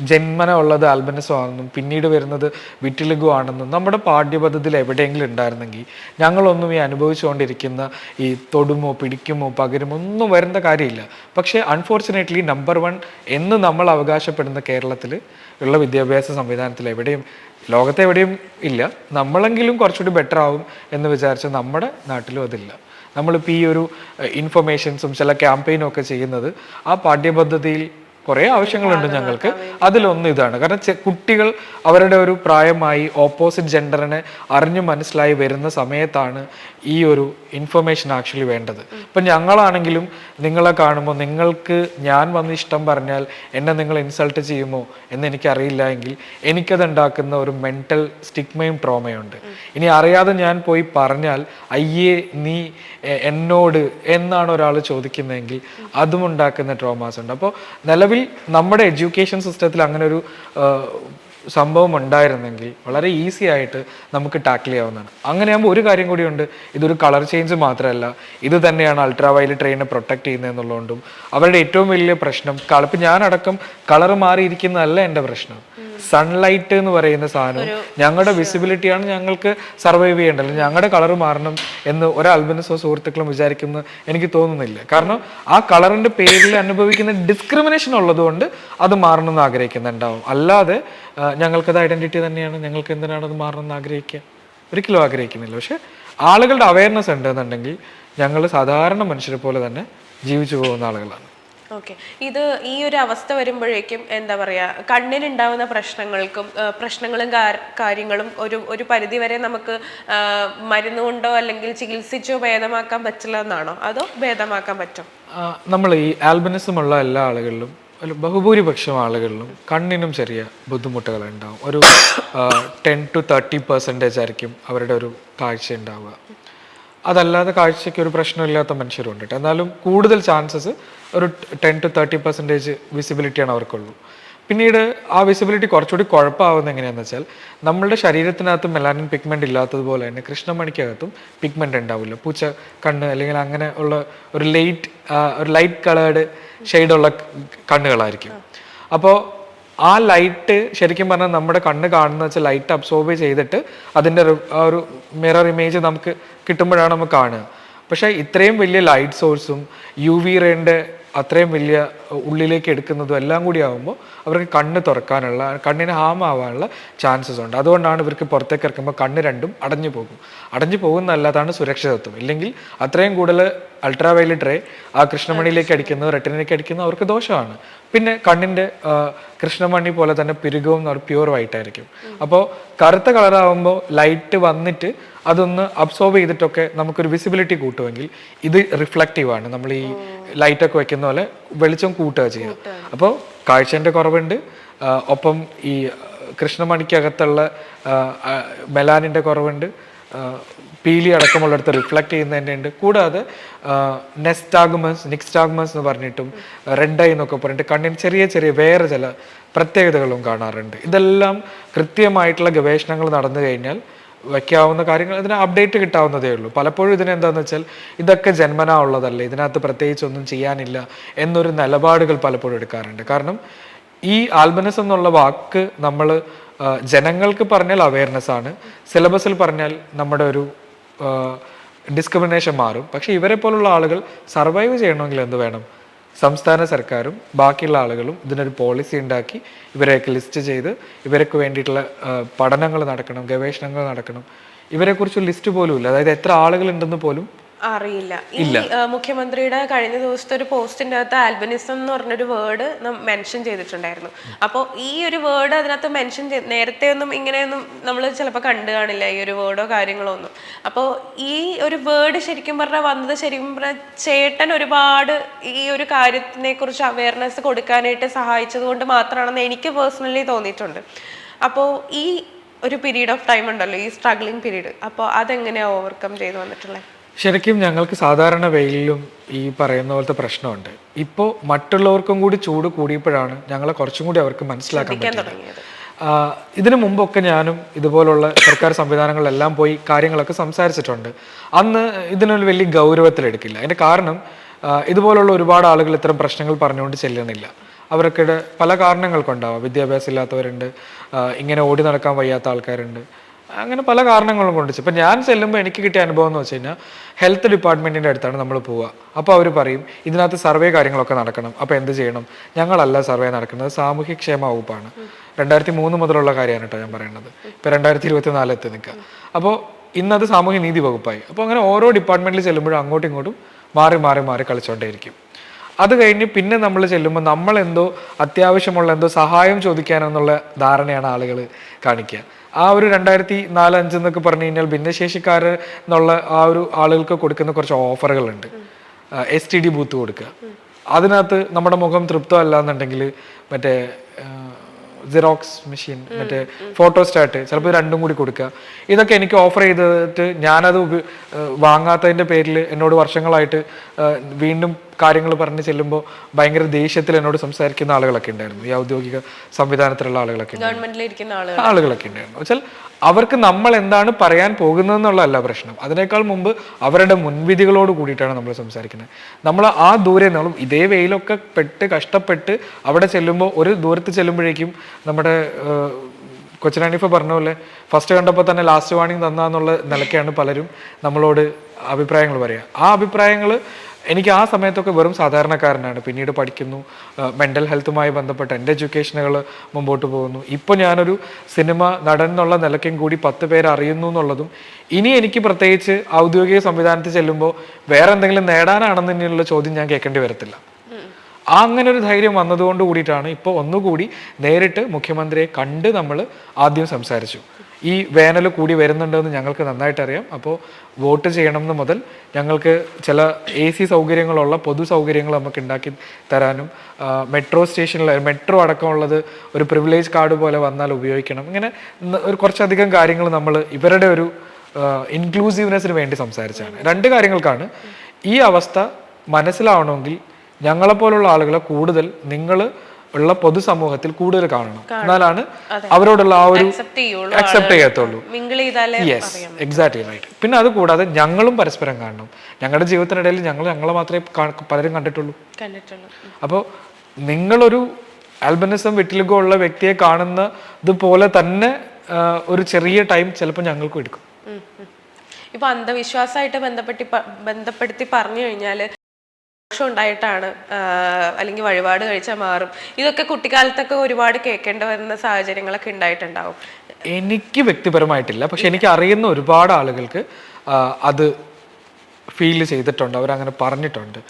[SPEAKER 1] ജന്മന ഉള്ളത് ആൽബനസോ ആണെന്നും പിന്നീട് വരുന്നത് വിറ്റിലുഗു ആണെന്നും നമ്മുടെ പാഠ്യപദ്ധതിയിൽ എവിടെയെങ്കിലും ഉണ്ടായിരുന്നെങ്കിൽ ഞങ്ങളൊന്നും ഈ അനുഭവിച്ചുകൊണ്ടിരിക്കുന്ന ഈ തൊടുമോ പിടിക്കുമോ പകരുമോ ഒന്നും വരുന്ന കാര്യമില്ല. പക്ഷേ അൺഫോർച്ചുനേറ്റ്ലി നമ്പർ വൺ എന്ന് നമ്മൾ അവകാശപ്പെടുന്ന കേരളത്തിൽ ഉള്ള വിദ്യാഭ്യാസ സംവിധാനത്തിൽ എവിടെയും ലോകത്തെ എവിടെയും ഇല്ല. നമ്മളെങ്കിലും കുറച്ചുകൂടി ബെറ്റർ ആവും എന്ന് വിചാരിച്ച് നമ്മുടെ നാട്ടിലും അതില്ല. നമ്മളിപ്പോൾ ഈ ഒരു ഇൻഫർമേഷൻസും ചില ക്യാമ്പയിനും ഒക്കെ ചെയ്യുന്നത് ആ പാഠ്യപദ്ധതിയിൽ കുറേ ആവശ്യങ്ങളുണ്ട് ഞങ്ങൾക്ക്. അതിലൊന്ന് ഇതാണ്. കാരണം കുട്ടികൾ അവരുടെ ഒരു പ്രായമായി ഓപ്പോസിറ്റ് ജെൻഡറിനെ അറിഞ്ഞു മനസ്സിലായി വരുന്ന സമയത്താണ് ഈ ഒരു ഇൻഫർമേഷൻ ആക്ച്വലി വേണ്ടത്. ഇപ്പം ഞങ്ങളാണെങ്കിലും നിങ്ങളെ കാണുമ്പോൾ നിങ്ങൾക്ക് ഞാൻ വന്ന് ഇഷ്ടം പറഞ്ഞാൽ എന്നെ നിങ്ങൾ ഇൻസൾട്ട് ചെയ്യുമോ എന്ന് എനിക്കറിയില്ല എങ്കിൽ എനിക്കത് ഉണ്ടാക്കുന്ന ഒരു മെന്റൽ സ്റ്റിഗ്മയും ട്രോമയുണ്ട് ഇനി അറിയാതെ ഞാൻ പോയി പറഞ്ഞാൽ അയ്യേ നീ എന്നോട് എന്നാണ് ഒരാൾ ചോദിക്കുന്നതെങ്കിൽ അതും ഉണ്ടാക്കുന്ന ട്രോമാസ് ഉണ്ട്. അപ്പോൾ നിലവിൽ നമ്മുടെ എഡ്യൂക്കേഷൻ സിസ്റ്റത്തിൽ അങ്ങനെ ഒരു സംഭവം ഉണ്ടായിരുന്നെങ്കിൽ വളരെ ഈസി ആയിട്ട് നമുക്ക് ടാക്കിൾ ചെയ്യാവുന്നതാണ്. അങ്ങനെയാകുമ്പോൾ ഒരു കാര്യം കൂടിയുണ്ട്. ഇതൊരു കളർ ചേഞ്ച് മാത്രമല്ല. ഇത് തന്നെയാണ് അൾട്രാ വയലറ്റ് ട്രെയിനെ പ്രൊട്ടക്ട് ചെയ്യുന്നതെന്നുള്ളതുകൊണ്ടും അവരുടെ ഏറ്റവും വലിയ പ്രശ്നം കളർ ഇപ്പം ഞാനടക്കം കളർ മാറിയിരിക്കുന്നതല്ല എന്റെ പ്രശ്നം. സൺലൈറ്റ് എന്ന് പറയുന്ന സാധനം ഞങ്ങളുടെ വിസിബിലിറ്റിയാണ് ഞങ്ങൾക്ക് സർവൈവ് ചെയ്യേണ്ടത്. ഞങ്ങളുടെ കളർ മാറണം എന്ന് ഒരു അൽബനസോ സുഹൃത്തുക്കളും വിചാരിക്കുന്ന എനിക്ക് തോന്നുന്നില്ല. കാരണം ആ കളറിന്റെ പേരിൽ അനുഭവിക്കുന്ന ഡിസ്ക്രിമിനേഷൻ ഉള്ളതുകൊണ്ട് അത് മാറണം എന്ന് ആഗ്രഹിക്കുന്നുണ്ടാവും. അല്ലാതെ ഞങ്ങൾക്കത് ഐഡന്റിറ്റി തന്നെയാണ്. ഞങ്ങൾക്ക് എന്തിനാണ് അത് മാറണം എന്ന് ആഗ്രഹിക്കുക? ഒരിക്കലും ആഗ്രഹിക്കുന്നില്ല. പക്ഷെ ആളുകളുടെ അവയർനെസ് ഉണ്ടെന്നുണ്ടെങ്കിൽ ഞങ്ങൾ സാധാരണ മനുഷ്യരെ പോലെ തന്നെ ജീവിച്ചു പോകുന്ന ആളുകളാണ്.
[SPEAKER 2] ഓക്കെ ഇത് ഈ ഒരു അവസ്ഥ വരുമ്പോഴേക്കും എന്താ പറയാ കണ്ണിനുണ്ടാവുന്ന പ്രശ്നങ്ങൾക്കും പ്രശ്നങ്ങളും കാര്യങ്ങളും ഒരു ഒരു പരിധിവരെ നമുക്ക് മരുന്നുകൊണ്ടോ അല്ലെങ്കിൽ ചികിത്സിച്ചോ ഭേദമാക്കാൻ പറ്റില്ല എന്നാണോ? അതോ ഭേദമാക്കാൻ പറ്റും?
[SPEAKER 1] നമ്മൾ ഈ ആൽബിനിസം ഉള്ള എല്ലാ ആളുകളിലും ബഹുഭൂരിപക്ഷം ആളുകളിലും കണ്ണിനും ചെറിയ ബുദ്ധിമുട്ടുകൾ ഉണ്ടാവും ഒരു ടെൻ ടു തേർട്ടി പെർസെന്റേജ് ആയിരിക്കും അവരുടെ ഒരു കാഴ്ച ഉണ്ടാവുക. അതല്ലാതെ കാഴ്ചയ്ക്ക് ഒരു പ്രശ്നമില്ലാത്ത മനുഷ്യരുണ്ട് ട്ടോ. എന്നാലും കൂടുതൽ ചാൻസസ് ഒരു ടെൻ ടു തേർട്ടി പെർസെന്റേജ് വിസിബിലിറ്റിയാണ് അവർക്കുള്ളൂ. പിന്നീട് ആ വിസിബിലിറ്റി കുറച്ചുകൂടി കുഴപ്പമാവുന്നത് എങ്ങനെയാണെന്ന് വെച്ചാൽ നമ്മളുടെ ശരീരത്തിനകത്ത് മെലാനിൻ പിഗ്മെന്റ് ഇല്ലാത്തതുപോലെ തന്നെ കൃഷ്ണമണിക്കകത്തും പിഗ്മെന്റ് ഉണ്ടാവില്ല. പൂച്ച കണ്ണ് അല്ലെങ്കിൽ അങ്ങനെ ഉള്ള ഒരു ലൈറ്റ് ഒരു ലൈറ്റ് കളേർഡ് ഷെയ്ഡുള്ള കണ്ണുകളായിരിക്കും. അപ്പോൾ ആ ലൈറ്റ് ശരിക്കും പറഞ്ഞാൽ നമ്മുടെ കണ്ണ് കാണുന്ന വെച്ചാൽ ലൈറ്റ് അബ്സോർബ് ചെയ്തിട്ട് അതിന്റെ ഒരു മിറർ ഇമേജ് നമുക്ക് കിട്ടുമ്പോഴാണ് നമുക്ക് കാണുക. പക്ഷേ ഇത്രയും വലിയ ലൈറ്റ് സോഴ്സും യു വി റേന്റെ അത്രയും വലിയ ഉള്ളിലേക്ക് എടുക്കുന്നതും എല്ലാം കൂടി ആകുമ്പോൾ അവർക്ക് കണ്ണ് തുറക്കാനുള്ള കണ്ണിന് ഹാം ആവാനുള്ള ചാൻസസ് ഉണ്ട്. അതുകൊണ്ടാണ് ഇവർക്ക് പുറത്തേക്ക് ഇറക്കുമ്പോൾ കണ്ണ് രണ്ടും അടഞ്ഞു പോകും. അടഞ്ഞു പോകുന്നതല്ലാതാണ് സുരക്ഷിതത്വം. ഇല്ലെങ്കിൽ അത്രയും കൂടുതൽ അൾട്രാ വയലറ്റ് റേ ആ കൃഷ്ണമണിയിലേക്ക് അടിക്കുന്നു റെറ്റിനിലേക്ക് അടിക്കുന്നു അവർക്ക് ദോഷമാണ്. പിന്നെ കണ്ണിന്റെ കൃഷ്ണമണി പോലെ തന്നെ പിരുകവും പ്യുവർ വൈറ്റ് ആയിരിക്കും. അപ്പോൾ കറുത്ത കളറാകുമ്പോൾ ലൈറ്റ് വന്നിട്ട് അതൊന്ന് അബ്സോർബ് ചെയ്തിട്ടൊക്കെ നമുക്കൊരു വിസിബിലിറ്റി കൂട്ടുമെങ്കിൽ ഇത് റിഫ്ലക്റ്റീവ് ആണ്. നമ്മൾ ഈ ലൈറ്റ് ഒക്കെ വെക്കുന്ന പോലെ വെളിച്ചം കൂട്ടുക ചെയ്യുക അപ്പോൾ കാഴ്ചന്റെ കുറവുണ്ട്. ഒപ്പം ഈ കൃഷ്ണമണിക്കകത്തുള്ള മെലാനിന്റെ കുറവുണ്ട്. പീലി അടക്കമുള്ളിടത്ത് റിഫ്ലക്ട് ചെയ്യുന്നതിന്റെ ഉണ്ട് കൂടാതെ നെസ്റ്റാഗ്മസ് നിക്സ്റ്റാഗ്മസ് എന്ന് പറഞ്ഞിട്ടും റെഡ് എന്നൊക്കെ പറഞ്ഞിട്ട് കണ്ണിന് ചെറിയ ചെറിയ വേറെ ചില പ്രത്യേകതകളും കാണാറുണ്ട്. ഇതെല്ലാം കൃത്യമായിട്ടുള്ള ഗവേഷണങ്ങൾ നടന്നു കഴിഞ്ഞാൽ വയ്ക്കാവുന്ന കാര്യങ്ങൾ ഇതിന് അപ്ഡേറ്റ് കിട്ടാവുന്നതേ ഉള്ളൂ. പലപ്പോഴും ഇതിനെന്താന്ന് വെച്ചാൽ ഇതൊക്കെ ജന്മനാ ഉള്ളതല്ല ഇതിനകത്ത് പ്രത്യേകിച്ച് ഒന്നും ചെയ്യാനില്ല എന്നൊരു നിലപാടുകൾ പലപ്പോഴും എടുക്കാറുണ്ട്. കാരണം ഈ ആൽബനസ് എന്നുള്ള വാക്ക് നമ്മൾ ജനങ്ങൾക്ക് പറഞ്ഞാൽ അവയർനെസ് ആണ്. സിലബസിൽ പറഞ്ഞാൽ നമ്മുടെ ഒരു ഡിസ്ക്രിമിനേഷൻ മാറും. പക്ഷേ ഇവരെ പോലുള്ള ആളുകൾ സർവൈവ് ചെയ്യണമെങ്കിൽ എന്ത് വേണം? സംസ്ഥാന സർക്കാരും ബാക്കിയുള്ള ആളുകളും ഇതിനൊരു പോളിസി ഉണ്ടാക്കി ഇവരെയൊക്കെ ലിസ്റ്റ് ചെയ്ത് ഇവർക്ക് വേണ്ടിയിട്ടുള്ള പഠനങ്ങൾ നടക്കണം ഗവേഷണങ്ങൾ നടക്കണം. ഇവരെക്കുറിച്ച് ലിസ്റ്റ് പോലും ഇല്ല. അതായത് എത്ര ആളുകളുണ്ടെന്ന് പോലും
[SPEAKER 2] അറിയില്ല. ഈ മുഖ്യമന്ത്രിയുടെ കഴിഞ്ഞ ദിവസത്തെ ഒരു പോസ്റ്റിന്റെ അകത്ത് ആൽബനിസം എന്ന് പറഞ്ഞൊരു വേർഡ് മെൻഷൻ ചെയ്തിട്ടുണ്ടായിരുന്നു. അപ്പോൾ ഈ ഒരു വേർഡ് അതിനകത്ത് മെൻഷൻ ചെയ്ത് നേരത്തെ ഒന്നും ഇങ്ങനെയൊന്നും നമ്മൾ ചിലപ്പോൾ കണ്ടു കാണില്ല ഈ ഒരു വേർഡോ കാര്യങ്ങളോ ഒന്നും. അപ്പോൾ ഈ ഒരു വേർഡ് ശരിക്കും പറഞ്ഞാൽ വന്നത് ശരിക്കും പറഞ്ഞാൽ ചേട്ടൻ ഒരുപാട് ഈ ഒരു കാര്യത്തിനെ കുറിച്ച് അവയർനെസ് കൊടുക്കാനായിട്ട് സഹായിച്ചത് കൊണ്ട് മാത്രമാണെന്ന് എനിക്ക് പേഴ്സണലി തോന്നിയിട്ടുണ്ട്. അപ്പോൾ ഈ ഒരു പീരീഡ് ഓഫ് ടൈം ഉണ്ടല്ലോ ഈ സ്ട്രഗ്ലിംഗ് പീരീഡ് അപ്പോൾ അതെങ്ങനെയാണ് ഓവർകം ചെയ്തു വന്നിട്ടുള്ളത്
[SPEAKER 1] ശരിക്കും ഞങ്ങൾക്ക് സാധാരണ വെയിലിലും ഈ പറയുന്ന പോലത്തെ പ്രശ്നമുണ്ട്. ഇപ്പോൾ മറ്റുള്ളവർക്കും കൂടി ചൂട് കൂടിയപ്പോഴാണ് ഞങ്ങളെ കുറച്ചും കൂടി അവർക്ക് മനസ്സിലാക്കാൻ പറ്റുന്നത് ഇതിനു മുമ്പൊക്കെ ഞാനും ഇതുപോലുള്ള സർക്കാർ സംവിധാനങ്ങളിലെല്ലാം പോയി കാര്യങ്ങളൊക്കെ സംസാരിച്ചിട്ടുണ്ട്. അന്ന് ഇതിനൊരു വലിയ ഗൗരവത്തിലെടുക്കില്ല. അതിന്റെ കാരണം ഇതുപോലുള്ള ഒരുപാട് ആളുകൾ ഇത്തരം പ്രശ്നങ്ങൾ പറഞ്ഞുകൊണ്ട് ചെല്ലുന്നില്ല. അവർക്കിടെ പല കാരണങ്ങൾ കൊണ്ടാവാം വിദ്യാഭ്യാസം ഇല്ലാത്തവരുണ്ട് ഇങ്ങനെ ഓടി നടക്കാൻ വയ്യാത്ത ആൾക്കാരുണ്ട്. അങ്ങനെ പല കാരണങ്ങളും കൊണ്ട് ഇപ്പം ഞാൻ ചെല്ലുമ്പോൾ എനിക്ക് കിട്ടിയ അനുഭവം എന്ന് വെച്ച് കഴിഞ്ഞാൽ ഹെൽത്ത് ഡിപ്പാർട്ട്മെന്റിന്റെ അടുത്താണ് നമ്മൾ പോവുക അപ്പോൾ അവർ പറയും ഇതിനകത്ത് സർവേ കാര്യങ്ങളൊക്കെ നടക്കണം. അപ്പോൾ എന്ത് ചെയ്യണം? ഞങ്ങളല്ല സർവേ നടക്കുന്നത് സാമൂഹ്യക്ഷേമ വകുപ്പാണ്. രണ്ടായിരത്തി മൂന്ന് മുതലുള്ള കാര്യമാണ് കേട്ടോ ഞാൻ പറയുന്നത് ഇപ്പം രണ്ടായിരത്തി ഇരുപത്തി നാല് എത്തി നിൽക്കുക അപ്പോൾ ഇന്നത് സാമൂഹ്യ നീതി വകുപ്പായി. അപ്പോൾ അങ്ങനെ ഓരോ ഡിപ്പാർട്ട്മെന്റിൽ ചെല്ലുമ്പോഴും അങ്ങോട്ടും ഇങ്ങോട്ടും മാറി മാറി മാറി കളിച്ചുകൊണ്ടേയിരിക്കും അത് കഴിഞ്ഞ് പിന്നെ നമ്മൾ ചെല്ലുമ്പോൾ നമ്മൾ എന്തോ അത്യാവശ്യമുള്ള എന്തോ സഹായം ചോദിക്കാനെന്നുള്ള ധാരണയാണ് ആളുകൾ കാണിക്കുക. ആ ഒരു രണ്ടായിരത്തി നാല് അഞ്ച് എന്നൊക്കെ പറഞ്ഞു കഴിഞ്ഞാൽ ഭിന്നശേഷിക്കാർ എന്നുള്ള ആ ഒരു ആളുകൾക്ക് കൊടുക്കുന്ന കുറച്ച് ഓഫറുകളുണ്ട്. എസ് ടി ഡി ബൂത്ത് കൊടുക്കുക. അതിനകത്ത് നമ്മുടെ മുഖം തൃപ്തമല്ല എന്നുണ്ടെങ്കിൽ മറ്റേ സിറോക്സ് മെഷീൻ മറ്റേ ഫോട്ടോ ഫോട്ടോസ്റ്റാറ്റ് ചിലപ്പോൾ രണ്ടും കൂടി കൊടുക്കുക. ഇതൊക്കെ എനിക്ക് ഓഫർ ചെയ്തിട്ട് ഞാനത് വാങ്ങാത്തതിന്റെ പേരിൽ എന്നോട് വർഷങ്ങളായിട്ട് വീണ്ടും കാര്യങ്ങൾ പറഞ്ഞ് ചെല്ലുമ്പോൾ ഭയങ്കര ദേഷ്യത്തിൽ എന്നോട് സംസാരിക്കുന്ന ആളുകളൊക്കെ ഉണ്ടായിരുന്നു. ഈ ഔദ്യോഗിക സംവിധാനത്തിലുള്ള ആളുകളൊക്കെ ആളുകളൊക്കെ. ഉണ്ടായിരുന്നു. വെച്ചാൽ അവർക്ക് നമ്മൾ എന്താണ് പറയാൻ പോകുന്നതെന്നുള്ളതല്ല പ്രശ്നം. അതിനേക്കാൾ മുമ്പ് അവരുടെ മുൻവിധികളോട് കൂടിയിട്ടാണ് നമ്മൾ സംസാരിക്കുന്നത്. നമ്മൾ ആ ദൂരെ നമ്മൾ ഇതേ വെയിലൊക്കെ പെട്ട് കഷ്ടപ്പെട്ട് അവിടെ ചെല്ലുമ്പോൾ ഒരു ദൂരത്ത് ചെല്ലുമ്പോഴേക്കും നമ്മുടെ കൊച്ചിനാണിഫ പറഞ്ഞ പോലെ ഫസ്റ്റ് കണ്ടപ്പോൾ തന്നെ ലാസ്റ്റ് വാണിംഗ് തന്നാന്നുള്ള നിലയ്ക്കാണ് പലരും നമ്മളോട് അഭിപ്രായങ്ങൾ പറയുക ആ അഭിപ്രായങ്ങൾ എനിക്ക് ആ സമയത്തൊക്കെ വെറും സാധാരണക്കാരനാണ്. പിന്നീട് പഠിക്കുന്നു. മെന്റൽ ഹെൽത്തുമായി ബന്ധപ്പെട്ട് എന്റെ എഡ്യൂക്കേഷനുകൾ മുമ്പോട്ട് പോകുന്നു. ഇപ്പോൾ ഞാനൊരു സിനിമ നടൻ എന്നുള്ള നിലയ്ക്കും കൂടി പത്ത് പേര് അറിയുന്നു എന്നുള്ളതും ഇനി എനിക്ക് പ്രത്യേകിച്ച് ഔദ്യോഗിക സംവിധാനത്തിൽ ചെല്ലുമ്പോൾ വേറെ എന്തെങ്കിലും നേടാനാണെന്നുള്ള ചോദ്യം ഞാൻ കേൾക്കേണ്ടി വരത്തില്ല. ആ അങ്ങനെ ഒരു ധൈര്യം വന്നതുകൊണ്ട് കൂടിയിട്ടാണ് ഇപ്പോൾ ഒന്നുകൂടി നേരിട്ട് മുഖ്യമന്ത്രിയെ കണ്ട് നമ്മൾ ആദ്യം സംസാരിച്ചു. ഈ വേനൽ കൂടി വരുന്നുണ്ടെന്ന് ഞങ്ങൾക്ക് നന്നായിട്ട് അറിയാം അപ്പോൾ വോട്ട് ചെയ്യണമെന്ന് മുതൽ ഞങ്ങൾക്ക് ചില എ സി സൗകര്യങ്ങളുള്ള പൊതു സൗകര്യങ്ങൾ നമുക്ക് ഉണ്ടാക്കി തരാനും മെട്രോ സ്റ്റേഷനിൽ മെട്രോ അടക്കമുള്ളത് ഒരു പ്രിവിലേജ് കാർഡ് പോലെ വന്നാൽ ഉപയോഗിക്കണം. ഇങ്ങനെ ഒരു കുറച്ചധികം കാര്യങ്ങൾ നമ്മൾ ഇവരുടെ ഒരു ഇൻക്ലൂസീവ്നെസ്സിന് വേണ്ടി സംസാരിച്ചാണ് രണ്ട് കാര്യങ്ങൾക്കാണ്. ഈ അവസ്ഥ മനസ്സിലാവണമെങ്കിൽ ഞങ്ങളെപ്പോലുള്ള ആളുകളെ കൂടുതൽ നിങ്ങൾ ഉള്ള പൊതുസമൂഹത്തിൽ കൂടുതൽ കാണണം. എന്നാലാണ് അവരോടുള്ള ആ ഒരു
[SPEAKER 2] അക്സെപ്റ്റ്
[SPEAKER 1] ചെയ്യത്തുള്ളൂ. യെസ് എക്സാക്ട്ലി റൈറ്റ് പിന്നെ അത് കൂടാതെ ഞങ്ങളും പരസ്പരം കാണണം. ഞങ്ങളുടെ ജീവിതത്തിനിടയിൽ ഞങ്ങൾ ഞങ്ങളെ മാത്രമേ പലരും കണ്ടിട്ടുള്ളൂ. അപ്പോൾ നിങ്ങളൊരു ആൽബനിസം വിറ്റിലിഗോ ഉള്ള വ്യക്തിയെ കാണുന്ന ഇതുപോലെ തന്നെ ഒരു ചെറിയ ടൈം ചിലപ്പോൾ ഞങ്ങൾക്കും എടുക്കും.
[SPEAKER 2] ഇപ്പൊ അന്ധവിശ്വാസമായിട്ട് ബന്ധപ്പെട്ടി ബന്ധപ്പെടുത്തി പറഞ്ഞു കഴിഞ്ഞാൽ ദോഷം ഉണ്ടായിട്ടാണ് അല്ലെങ്കിൽ വഴിപാട് കഴിച്ചാൽ മാറും. ഇതൊക്കെ കുട്ടിക്കാലത്തൊക്കെ ഒരുപാട് കേൾക്കേണ്ടി വരുന്ന സാഹചര്യങ്ങളൊക്കെ ഉണ്ടായിട്ടുണ്ടാവും.
[SPEAKER 1] എനിക്ക് വ്യക്തിപരമായിട്ടില്ല. പക്ഷെ എനിക്ക് അറിയുന്ന ഒരുപാട് ആളുകൾക്ക് അത് ഫീൽ ചെയ്തിട്ടുണ്ട്. അവരങ്ങനെ പറഞ്ഞിട്ടുണ്ട്.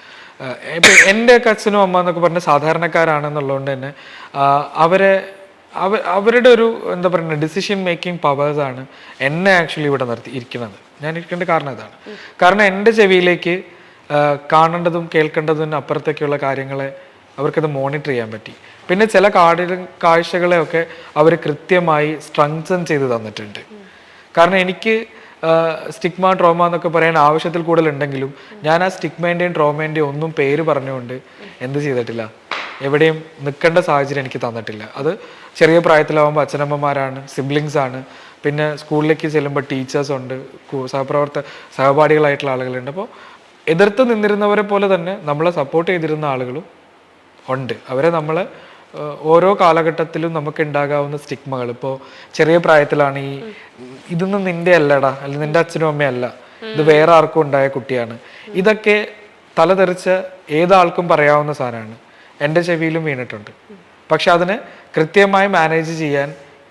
[SPEAKER 1] ഇപ്പം എന്റെ അച്ഛനും അമ്മ എന്നൊക്കെ പറഞ്ഞ സാധാരണക്കാരാണെന്നുള്ളതുകൊണ്ട് തന്നെ അവരെ അവ അവരുടെ ഒരു എന്താ പറയുക ഡിസിഷൻ മേക്കിംഗ് പവേഴ്സാണ് എന്നെ ആക്ച്വലി ഇവിടെ നിർത്തി ഇരിക്കുന്നത്. ഞാൻ ഇരിക്കേണ്ട കാരണം ഇതാണ്. കാരണം എന്റെ ചെവിയിലേക്ക് കാണേണ്ടതും കേൾക്കേണ്ടതും അപ്പുറത്തേക്കുള്ള കാര്യങ്ങളെ അവർക്കത് മോണിറ്റർ ചെയ്യാൻ പറ്റി. പിന്നെ ചില കാടി കാഴ്ചകളെയൊക്കെ അവർ കൃത്യമായി സ്ട്രെങ്സൺ ചെയ്ത് തന്നിട്ടുണ്ട്. കാരണം എനിക്ക് സ്റ്റിഗ്മ ട്രോമ എന്നൊക്കെ പറയാൻ ആവശ്യത്തിൽ കൂടുതൽ ഉണ്ടെങ്കിലും ഞാൻ ആ സ്റ്റിഗ്മേന്റെയും ട്രോമേന്റെയും ഒന്നും പേര് പറഞ്ഞുകൊണ്ട് എന്ത് ചെയ്തിട്ടില്ല. എവിടെയും നിൽക്കേണ്ട സാഹചര്യം എനിക്ക് തന്നിട്ടില്ല. അത് ചെറിയ പ്രായത്തിലാവുമ്പോൾ അച്ഛനമ്മമാരാണ് സിബ്ലിങ്സ് ആണ്. പിന്നെ സ്കൂളിലേക്ക് ചെല്ലുമ്പോൾ ടീച്ചേഴ്സ് ഉണ്ട് സഹപ്രവർത്ത സഹപാഠികളായിട്ടുള്ള ആളുകളുണ്ട്. അപ്പോൾ എതിർത്ത് നിന്നിരുന്നവരെ പോലെ തന്നെ നമ്മളെ സപ്പോർട്ട് ചെയ്തിരുന്ന ആളുകളും ഉണ്ട്. അവരെ നമ്മൾ ഓരോ കാലഘട്ടത്തിലും നമുക്ക് ഉണ്ടാകാവുന്ന സ്റ്റിഗ്മകൾ ഇപ്പോൾ ചെറിയ പ്രായത്തിലാണ് ഈ ഇതൊന്നും നിന്റെ അല്ലടാ അല്ലെങ്കിൽ നിന്റെ അച്ഛനും അമ്മയല്ല ഇത് വേറെ ആർക്കും ഉണ്ടായ കുട്ടിയാണ്. ഇതൊക്കെ തലതെറിച്ച ഏതാൾക്കും പറയാവുന്ന സാധനമാണ്. എന്റെ ചെവിയിലും വീണിട്ടുണ്ട്. പക്ഷെ അതിനെ കൃത്യമായി മാനേജ് ചെയ്യാൻ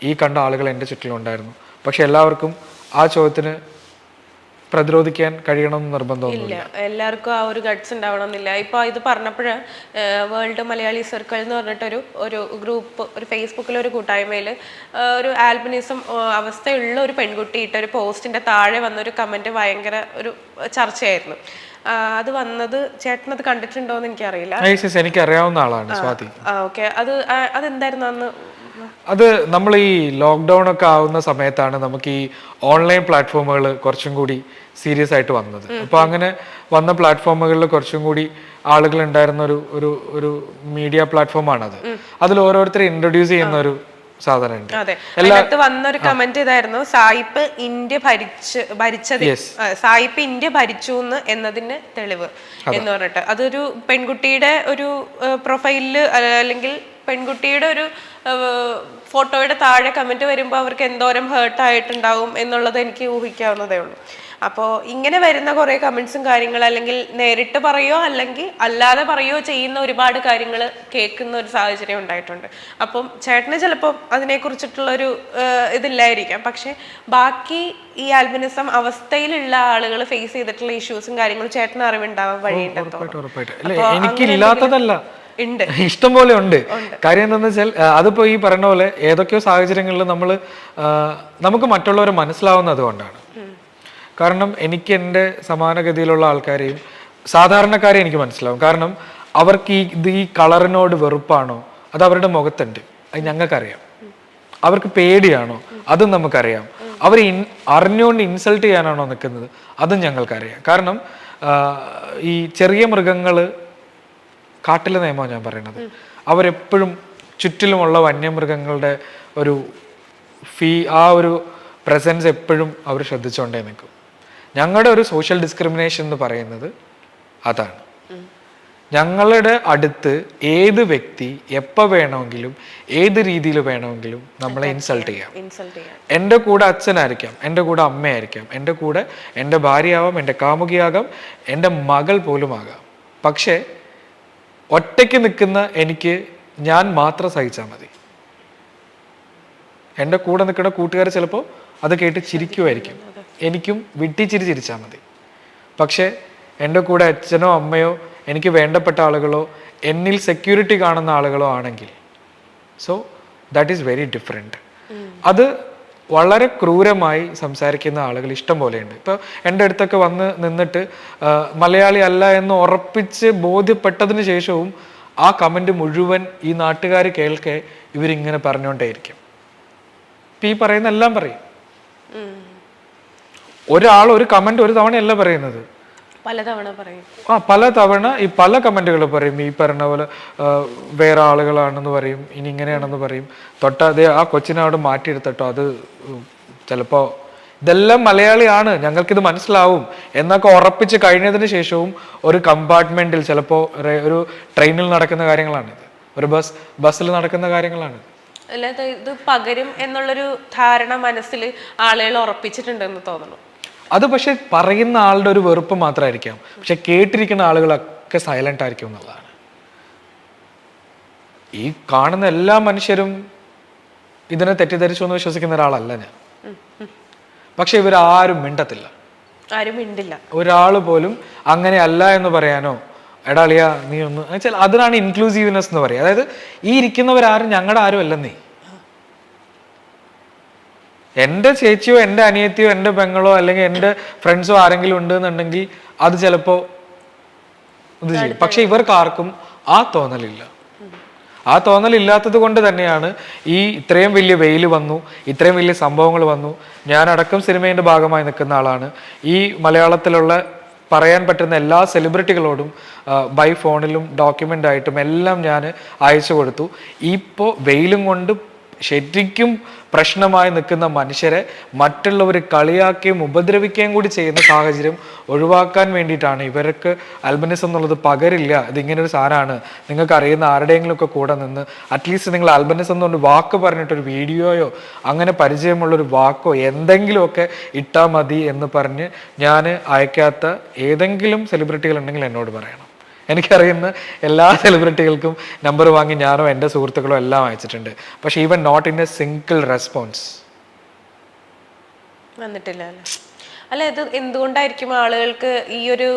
[SPEAKER 1] ഈ കണ്ട ആളുകൾ എന്റെ ചുറ്റിലുണ്ടായിരുന്നു. പക്ഷെ എല്ലാവർക്കും ആ ചോദ്യത്തിന് പ്രതിരോധിക്കാൻ കഴിയണമെന്ന് നിർബന്ധമൊന്നുമില്ല.
[SPEAKER 2] ഇല്ല എല്ലാവർക്കും ആ ഒരു ഗഡ്സ് ഉണ്ടാവണമെന്നില്ല. ഇപ്പൊ ഇത് പറഞ്ഞപ്പോഴ് വേൾഡ് മലയാളി സർക്കിൾ എന്ന് പറഞ്ഞിട്ടൊരു ഒരു ഗ്രൂപ്പ് ഒരു ഫേസ്ബുക്കിലെ ഒരു കൂട്ടായ്മയിൽ ഒരു ആൽബിനിസം അവസ്ഥയുള്ള ഒരു പെൺകുട്ടി ഇട്ട ഒരു പോസ്റ്റിന്റെ താഴെ വന്ന ഒരു കമന്റ് ഭയങ്കര ഒരു ചർച്ചയായിരുന്നു. അത് വന്നത് ചേട്ടൻ അത് കണ്ടിട്ടുണ്ടോ എന്ന് എനിക്കറിയില്ല
[SPEAKER 1] എനിക്ക് അറിയാവുന്ന ആളാണ് സ്വാതി.
[SPEAKER 2] ഓക്കെ. അത് അതെന്തായിരുന്നു അന്ന്?
[SPEAKER 1] അത് നമ്മൾ ഈ ലോക്ക്ഡൗൺ ഒക്കെ ആവുന്ന സമയത്താണ് നമുക്ക് ഈ ഓൺലൈൻ പ്ലാറ്റ്ഫോമുകൾ കുറച്ചും കൂടി സീരിയസ് ആയിട്ട് വന്നത്. അപ്പൊ അങ്ങനെ വന്ന പ്ലാറ്റ്ഫോമുകളിൽ കുറച്ചും കൂടി ആളുകൾ ഉണ്ടായിരുന്ന ഒരു ഒരു ഒരു മീഡിയ അത് അതിൽ ഓരോരുത്തരെ ഇൻട്രൊഡ്യൂസ് ചെയ്യുന്ന ഒരു സാധനമുണ്ട്.
[SPEAKER 2] അതെ. അതിനകത്ത് വന്നൊരു കമന്റ് ഇതായിരുന്നു സായിപ്പ് ഇന്ത്യ ഭരിച്ച് ഭരിച്ചത് സായിപ്പ് ഇന്ത്യ ഭരിച്ചു എന്ന് എന്നതിന് തെളിവ്. എന്ന് പറഞ്ഞിട്ട്. അതൊരു പെൺകുട്ടിയുടെ ഒരു പ്രൊഫൈലിൽ അല്ലെങ്കിൽ പെൺകുട്ടിയുടെ ഒരു ഫോട്ടോയുടെ താഴെ കമന്റ് വരുമ്പോൾ അവർക്ക് എന്തോരം ഹേർട്ട് ആയിട്ടുണ്ടാവും എന്നുള്ളത് എനിക്ക് ഊഹിക്കാവുന്നതേ ഉള്ളൂ. അപ്പോൾ ഇങ്ങനെ വരുന്ന കുറേ കമൻസും കാര്യങ്ങൾ അല്ലെങ്കിൽ നേരിട്ട് പറയോ അല്ലെങ്കിൽ അല്ലാതെ പറയോ ചെയ്യുന്ന ഒരുപാട് കാര്യങ്ങൾ കേൾക്കുന്ന ഒരു സാഹചര്യം ഉണ്ടായിട്ടുണ്ട്. അപ്പം ചേട്ടന് ചിലപ്പോൾ അതിനെക്കുറിച്ചിട്ടുള്ളൊരു ഇതില്ലായിരിക്കാം. പക്ഷേ ബാക്കി ഈ ആൽബിനിസം അവസ്ഥയിലുള്ള ആളുകൾ ഫേസ് ചെയ്തിട്ടുള്ള ഇഷ്യൂസും കാര്യങ്ങളും ചേട്ടന് അറിവുണ്ടാവാൻ വഴി
[SPEAKER 1] ഉറപ്പായിട്ടും
[SPEAKER 2] തോന്നുന്നു.
[SPEAKER 1] ഉറപ്പായിട്ടും അല്ല എനിക്കില്ലാത്തതല്ല.
[SPEAKER 2] ഉണ്ട്.
[SPEAKER 1] ഇഷ്ടം പോലെ ഉണ്ട്. കാര്യം എന്താണെന്ന് വെച്ചാൽ അതിപ്പോ ഈ പറഞ്ഞ പോലെ ഏതൊക്കെയോ സാഹചര്യങ്ങളിൽ നമ്മൾ നമുക്ക് മറ്റുള്ളവരെ മനസ്സിലാവുന്നത് കൊണ്ടാണ്. കാരണം എനിക്ക് എന്റെ സമാനഗതിയിലുള്ള ആൾക്കാരെയും സാധാരണക്കാരെ എനിക്ക് മനസ്സിലാവും. കാരണം അവർക്ക് ഈ ഇത് ഈ കളറിനോട് വെറുപ്പാണോ? അത് അവരുടെ മുഖത്തുണ്ട്. അത് ഞങ്ങൾക്കറിയാം. അവർക്ക് പേടിയാണോ? അതും നമുക്കറിയാം. അവർ ഇൻ അറിഞ്ഞുകൊണ്ട് ഇൻസൾട്ട് ചെയ്യാനാണോ നിൽക്കുന്നത്? അതും ഞങ്ങൾക്കറിയാം. കാരണം ഈ ചെറിയ മൃഗങ്ങൾ കാട്ടിലെ നിയമമാണ് ഞാൻ പറയുന്നത്. അവരെപ്പോഴും ചുറ്റിലുമുള്ള വന്യമൃഗങ്ങളുടെ ഒരു ഫീ ആ ഒരു പ്രസൻസ് എപ്പോഴും അവർ ശ്രദ്ധിച്ചുകൊണ്ടേ നിൽക്കും. ഞങ്ങളുടെ ഒരു സോഷ്യൽ ഡിസ്ക്രിമിനേഷൻ എന്ന് പറയുന്നത് അതാണ്. ഞങ്ങളുടെ അടുത്ത് ഏത് വ്യക്തി എപ്പോൾ വേണമെങ്കിലും ഏത് രീതിയിൽ വേണമെങ്കിലും നമ്മളെ ഇൻസൾട്ട് ചെയ്യാം. എന്റെ കൂടെ അച്ഛനായിരിക്കാം എന്റെ കൂടെ അമ്മയായിരിക്കാം എന്റെ കൂടെ എന്റെ ഭാര്യയാവാം എന്റെ കാമുകിയാകാം എന്റെ മകൾ പോലും ആകാം. പക്ഷേ ഒറ്റയ്ക്ക് നിൽക്കുന്ന എനിക്ക് ഞാൻ മാത്രം സഹിച്ചാൽ മതി. എന്റെ കൂടെ നിൽക്കുന്ന കൂട്ടുകാർ ചിലപ്പോൾ അത് കേട്ട് ചിരിക്കുമായിരിക്കും. എനിക്കും വിട്ടിച്ചിരി ചിരിച്ചാൽ മതി. പക്ഷേ എന്റെ കൂടെ അച്ഛനോ അമ്മയോ എനിക്ക് വേണ്ടപ്പെട്ട ആളുകളോ എന്നിൽ സെക്യൂരിറ്റി കാണുന്ന ആളുകളോ ആണെങ്കിൽ. So that is very different അത് വളരെ ക്രൂരമായി സംസാരിക്കുന്ന ആളുകൾ ഇഷ്ടം പോലെയുണ്ട്. ഇപ്പോൾ എന്റെ അടുത്തൊക്കെ വന്ന് നിന്നിട്ട് മലയാളി അല്ല എന്ന് ഉറപ്പിച്ച് ബോധ്യപ്പെട്ടതിന് ശേഷവും ആ കമന്റ് മുഴുവൻ ഈ നാട്ടുകാർ കേൾക്കെ ഇവരിങ്ങനെ പറഞ്ഞുകൊണ്ടേയിരിക്കും ഇപ്പം ഈ പറയുന്ന എല്ലാം പറയും ഒരാൾ ഒരു കമന്റ് ഒരു തവണയല്ല പറയുന്നത്.
[SPEAKER 2] പലതവണ പറയും.
[SPEAKER 1] ആ പല തവണ ഈ പല കമന്റുകൾ പറയും. ഈ പറഞ്ഞ പോലെ വേറെ ആളുകളാണെന്ന് പറയും. ഇനി ഇങ്ങനെയാണെന്ന് പറയും. തൊട്ട അതേ ആ കൊച്ചിനെ അവിടെ മാറ്റിയെടുത്തട്ടോ അത് ചിലപ്പോ ഇതെല്ലാം മലയാളിയാണ്. ഞങ്ങൾക്കിത് മനസ്സിലാവും. എന്നൊക്കെ ഉറപ്പിച്ച് കഴിഞ്ഞതിന് ശേഷവും ഒരു കമ്പാർട്ട്മെന്റിൽ ചിലപ്പോ ഒരു ട്രെയിനിൽ നടക്കുന്ന കാര്യങ്ങളാണിത്. ഒരു ബസ് ബസ്സിൽ നടക്കുന്ന കാര്യങ്ങളാണ്.
[SPEAKER 2] അല്ലാതെ ഇത് പകരും എന്നുള്ളൊരു ധാരണ മനസ്സിൽ ആളുകൾ ഉറപ്പിച്ചിട്ടുണ്ടെന്ന് തോന്നുന്നു.
[SPEAKER 1] അത് പക്ഷെ പറയുന്ന ആളുടെ ഒരു വെറുപ്പ് മാത്രമായിരിക്കാം. പക്ഷെ കേട്ടിരിക്കുന്ന ആളുകളൊക്കെ സൈലന്റ് ആയിരിക്കും എന്നുള്ളതാണ്. ഈ കാണുന്ന എല്ലാ മനുഷ്യരും ഇതിനെ തെറ്റിദ്ധരിച്ചു എന്ന് വിശ്വസിക്കുന്ന ഒരാളല്ല ഞാൻ. പക്ഷെ ഇവരാരും മിണ്ടത്തില്ല.
[SPEAKER 2] ആരും മിണ്ടില്ല.
[SPEAKER 1] ഒരാൾ പോലും അങ്ങനെ അല്ല എന്ന് പറയാനോ എടാളിയ നീ ഒന്ന് വെച്ചാൽ അതിനാണ് ഇൻക്ലൂസീവ്നെസ് എന്ന് പറയുക. അതായത് ഈ ഇരിക്കുന്നവരാരും ഞങ്ങളുടെ ആരും അല്ലെന്നേ. എന്റെ ചേച്ചിയോ എന്റെ അനിയത്തിയോ എന്റെ പെങ്ങളോ അല്ലെങ്കിൽ എന്റെ ഫ്രണ്ട്സോ ആരെങ്കിലും ഉണ്ട് എന്നുണ്ടെങ്കിൽ അത് ചിലപ്പോൾ ഇത് ചെയ്യും. പക്ഷെ ഇവർക്ക് ആർക്കും ആ തോന്നലില്ല. ആ തോന്നലില്ലാത്തത് കൊണ്ട് തന്നെയാണ് ഈ ഇത്രയും വലിയ വെയിൽ വന്നു ഇത്രയും വലിയ സംഭവങ്ങൾ വന്നു. ഞാൻ അടക്കം സിനിമയുടെ ഭാഗമായി നിൽക്കുന്ന ആളാണ്. ഈ മലയാളത്തിലുള്ള പറയാൻ പറ്റുന്ന എല്ലാ സെലിബ്രിറ്റികളോടും ബൈ ഫോണിലും ഡോക്യുമെന്റ് ആയിട്ടും എല്ലാം ഞാൻ അയച്ചു കൊടുത്തു. ഇപ്പോൾ വെയിലും കൊണ്ട് ശരിക്കും പ്രശ്നമായി നിൽക്കുന്ന മനുഷ്യരെ മറ്റുള്ളവർ കളിയാക്കുകയും ഉപദ്രവിക്കുകയും കൂടി ചെയ്യുന്ന സാഹചര്യം ഒഴിവാക്കാൻ വേണ്ടിയിട്ടാണ്. ഇവർക്ക് അൽബനിസം എന്നുള്ളത് പകരില്ല. ഇതിങ്ങനൊരു സാധനമാണ് നിങ്ങൾക്ക് അറിയുന്ന ആരുടെയെങ്കിലും ഒക്കെ കൂടെ നിന്ന് അറ്റ്ലീസ്റ്റ് നിങ്ങൾ അൽബനിസം എന്നുകൊണ്ട് വാക്ക് പറഞ്ഞിട്ടൊരു വീഡിയോയോ അങ്ങനെ പരിചയമുള്ളൊരു വാക്കോ എന്തെങ്കിലുമൊക്കെ ഇട്ടാൽ മതി എന്ന് പറഞ്ഞ് ഞാൻ അയക്കാത്ത ഏതെങ്കിലും സെലിബ്രിറ്റികൾ ഉണ്ടെങ്കിൽ എന്നോട് പറയണം. എനിക്കറിയുന്ന എല്ലാ സെലിബ്രിറ്റികൾക്കും നമ്പർ വാങ്ങി ഞാനോ എന്റെ സുഹൃത്തുക്കളോ എല്ലാം അയച്ചിട്ടുണ്ട്. പക്ഷെ even not in a single response
[SPEAKER 2] വന്നിട്ടില്ല അല്ല? ഇത് എന്തുകൊണ്ടായിരിക്കും ആളുകൾക്ക് ഈ ഒരു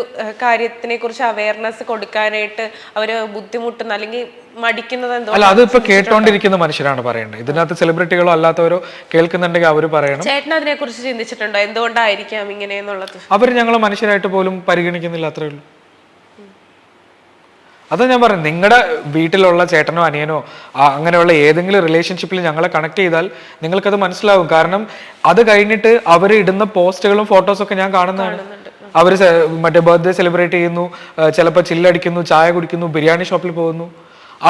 [SPEAKER 2] കാര്യത്തിനെ കുറിച്ച് അവയർനെസ് കൊടുക്കാനായിട്ട് അവർ ബുദ്ധിമുട്ടുന്ന അല്ലെങ്കിൽ മടിക്കുന്നത് എന്തോ
[SPEAKER 1] അല്ല അതിപ്പോ കേട്ടോണ്ടിരിക്കുന്ന മനുഷ്യരാണ് പറയുന്നത് ഇതിനകത്ത് സെലിബ്രിറ്റികളോ അല്ലാത്തവരോ കേൾക്കുന്നുണ്ടെങ്കിൽ അവർ പറയണം.
[SPEAKER 2] ചേട്ടൻ അതിനെ കുറിച്ച് ചിന്തിച്ചിട്ടുണ്ടോ? എന്തുകൊണ്ടായിരിക്കാം ഇങ്ങനെ എന്നുള്ളത്
[SPEAKER 1] അവർ ഞങ്ങളെ മനുഷ്യരായിട്ട് പോലും പരിഗണിക്കുന്നില്ല അത്രേ ഉള്ളൂ. അത് ഞാൻ പറഞ്ഞു നിങ്ങളുടെ വീട്ടിലുള്ള ചേട്ടനോ അനിയനോ അങ്ങനെയുള്ള ഏതെങ്കിലും റിലേഷൻഷിപ്പിൽ ഞങ്ങളെ കണക്ട് ചെയ്താൽ നിങ്ങൾക്കത് മനസ്സിലാവും. കാരണം അത് കഴിഞ്ഞിട്ട് അവർ ഇടുന്ന പോസ്റ്റുകളും ഫോട്ടോസൊക്കെ ഞാൻ കാണുന്നതാണ്. അവർ മറ്റേ ബർത്ത്ഡേ സെലിബ്രേറ്റ് ചെയ്യുന്നു ചിലപ്പോൾ ചില്ലടിക്കുന്നു ചായ കുടിക്കുന്നു ബിരിയാണി ഷോപ്പിൽ പോകുന്നു.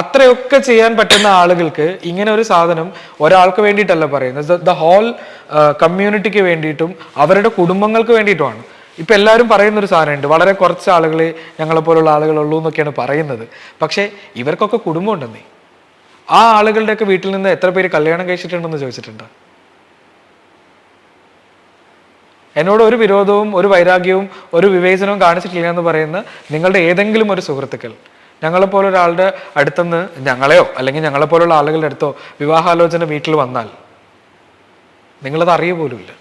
[SPEAKER 1] അത്രയൊക്കെ ചെയ്യാൻ പറ്റുന്ന ആളുകൾക്ക് ഇങ്ങനെ ഒരു സാധനം ഒരാൾക്ക് വേണ്ടിയിട്ടല്ല പറയുന്നത്. ദ ഹോൾ കമ്മ്യൂണിറ്റിക്ക് വേണ്ടിയിട്ടും അവരുടെ കുടുംബങ്ങൾക്ക് വേണ്ടിയിട്ടുമാണ്. ഇപ്പൊ എല്ലാവരും പറയുന്ന ഒരു സാധനമുണ്ട്. വളരെ കുറച്ച് ആളുകളെ ഞങ്ങളെ പോലുള്ള ആളുകളുള്ളൂ എന്നൊക്കെയാണ് പറയുന്നത്. പക്ഷേ ഇവർക്കൊക്കെ കുടുംബം ഉണ്ടെന്നേ ആ ആളുകളുടെയൊക്കെ വീട്ടിൽ നിന്ന് എത്ര പേര് കല്യാണം കഴിച്ചിട്ടുണ്ടെന്ന് ചോദിച്ചിട്ടുണ്ട്? എന്നോട് ഒരു വിരോധവും ഒരു വൈരാഗ്യവും ഒരു വിവേചനവും കാണിച്ചിട്ടില്ല എന്ന് പറയുന്ന നിങ്ങളുടെ ഏതെങ്കിലും ഒരു സുഹൃത്തുക്കൾ ഞങ്ങളെപ്പോലെ ഒരാളുടെ അടുത്തുനിന്ന് ഞങ്ങളെയോ അല്ലെങ്കിൽ ഞങ്ങളെപ്പോലുള്ള ആളുകളുടെ അടുത്തോ വിവാഹാലോചന വീട്ടിൽ വന്നാൽ നിങ്ങളത് അറിയ പോലുമില്ല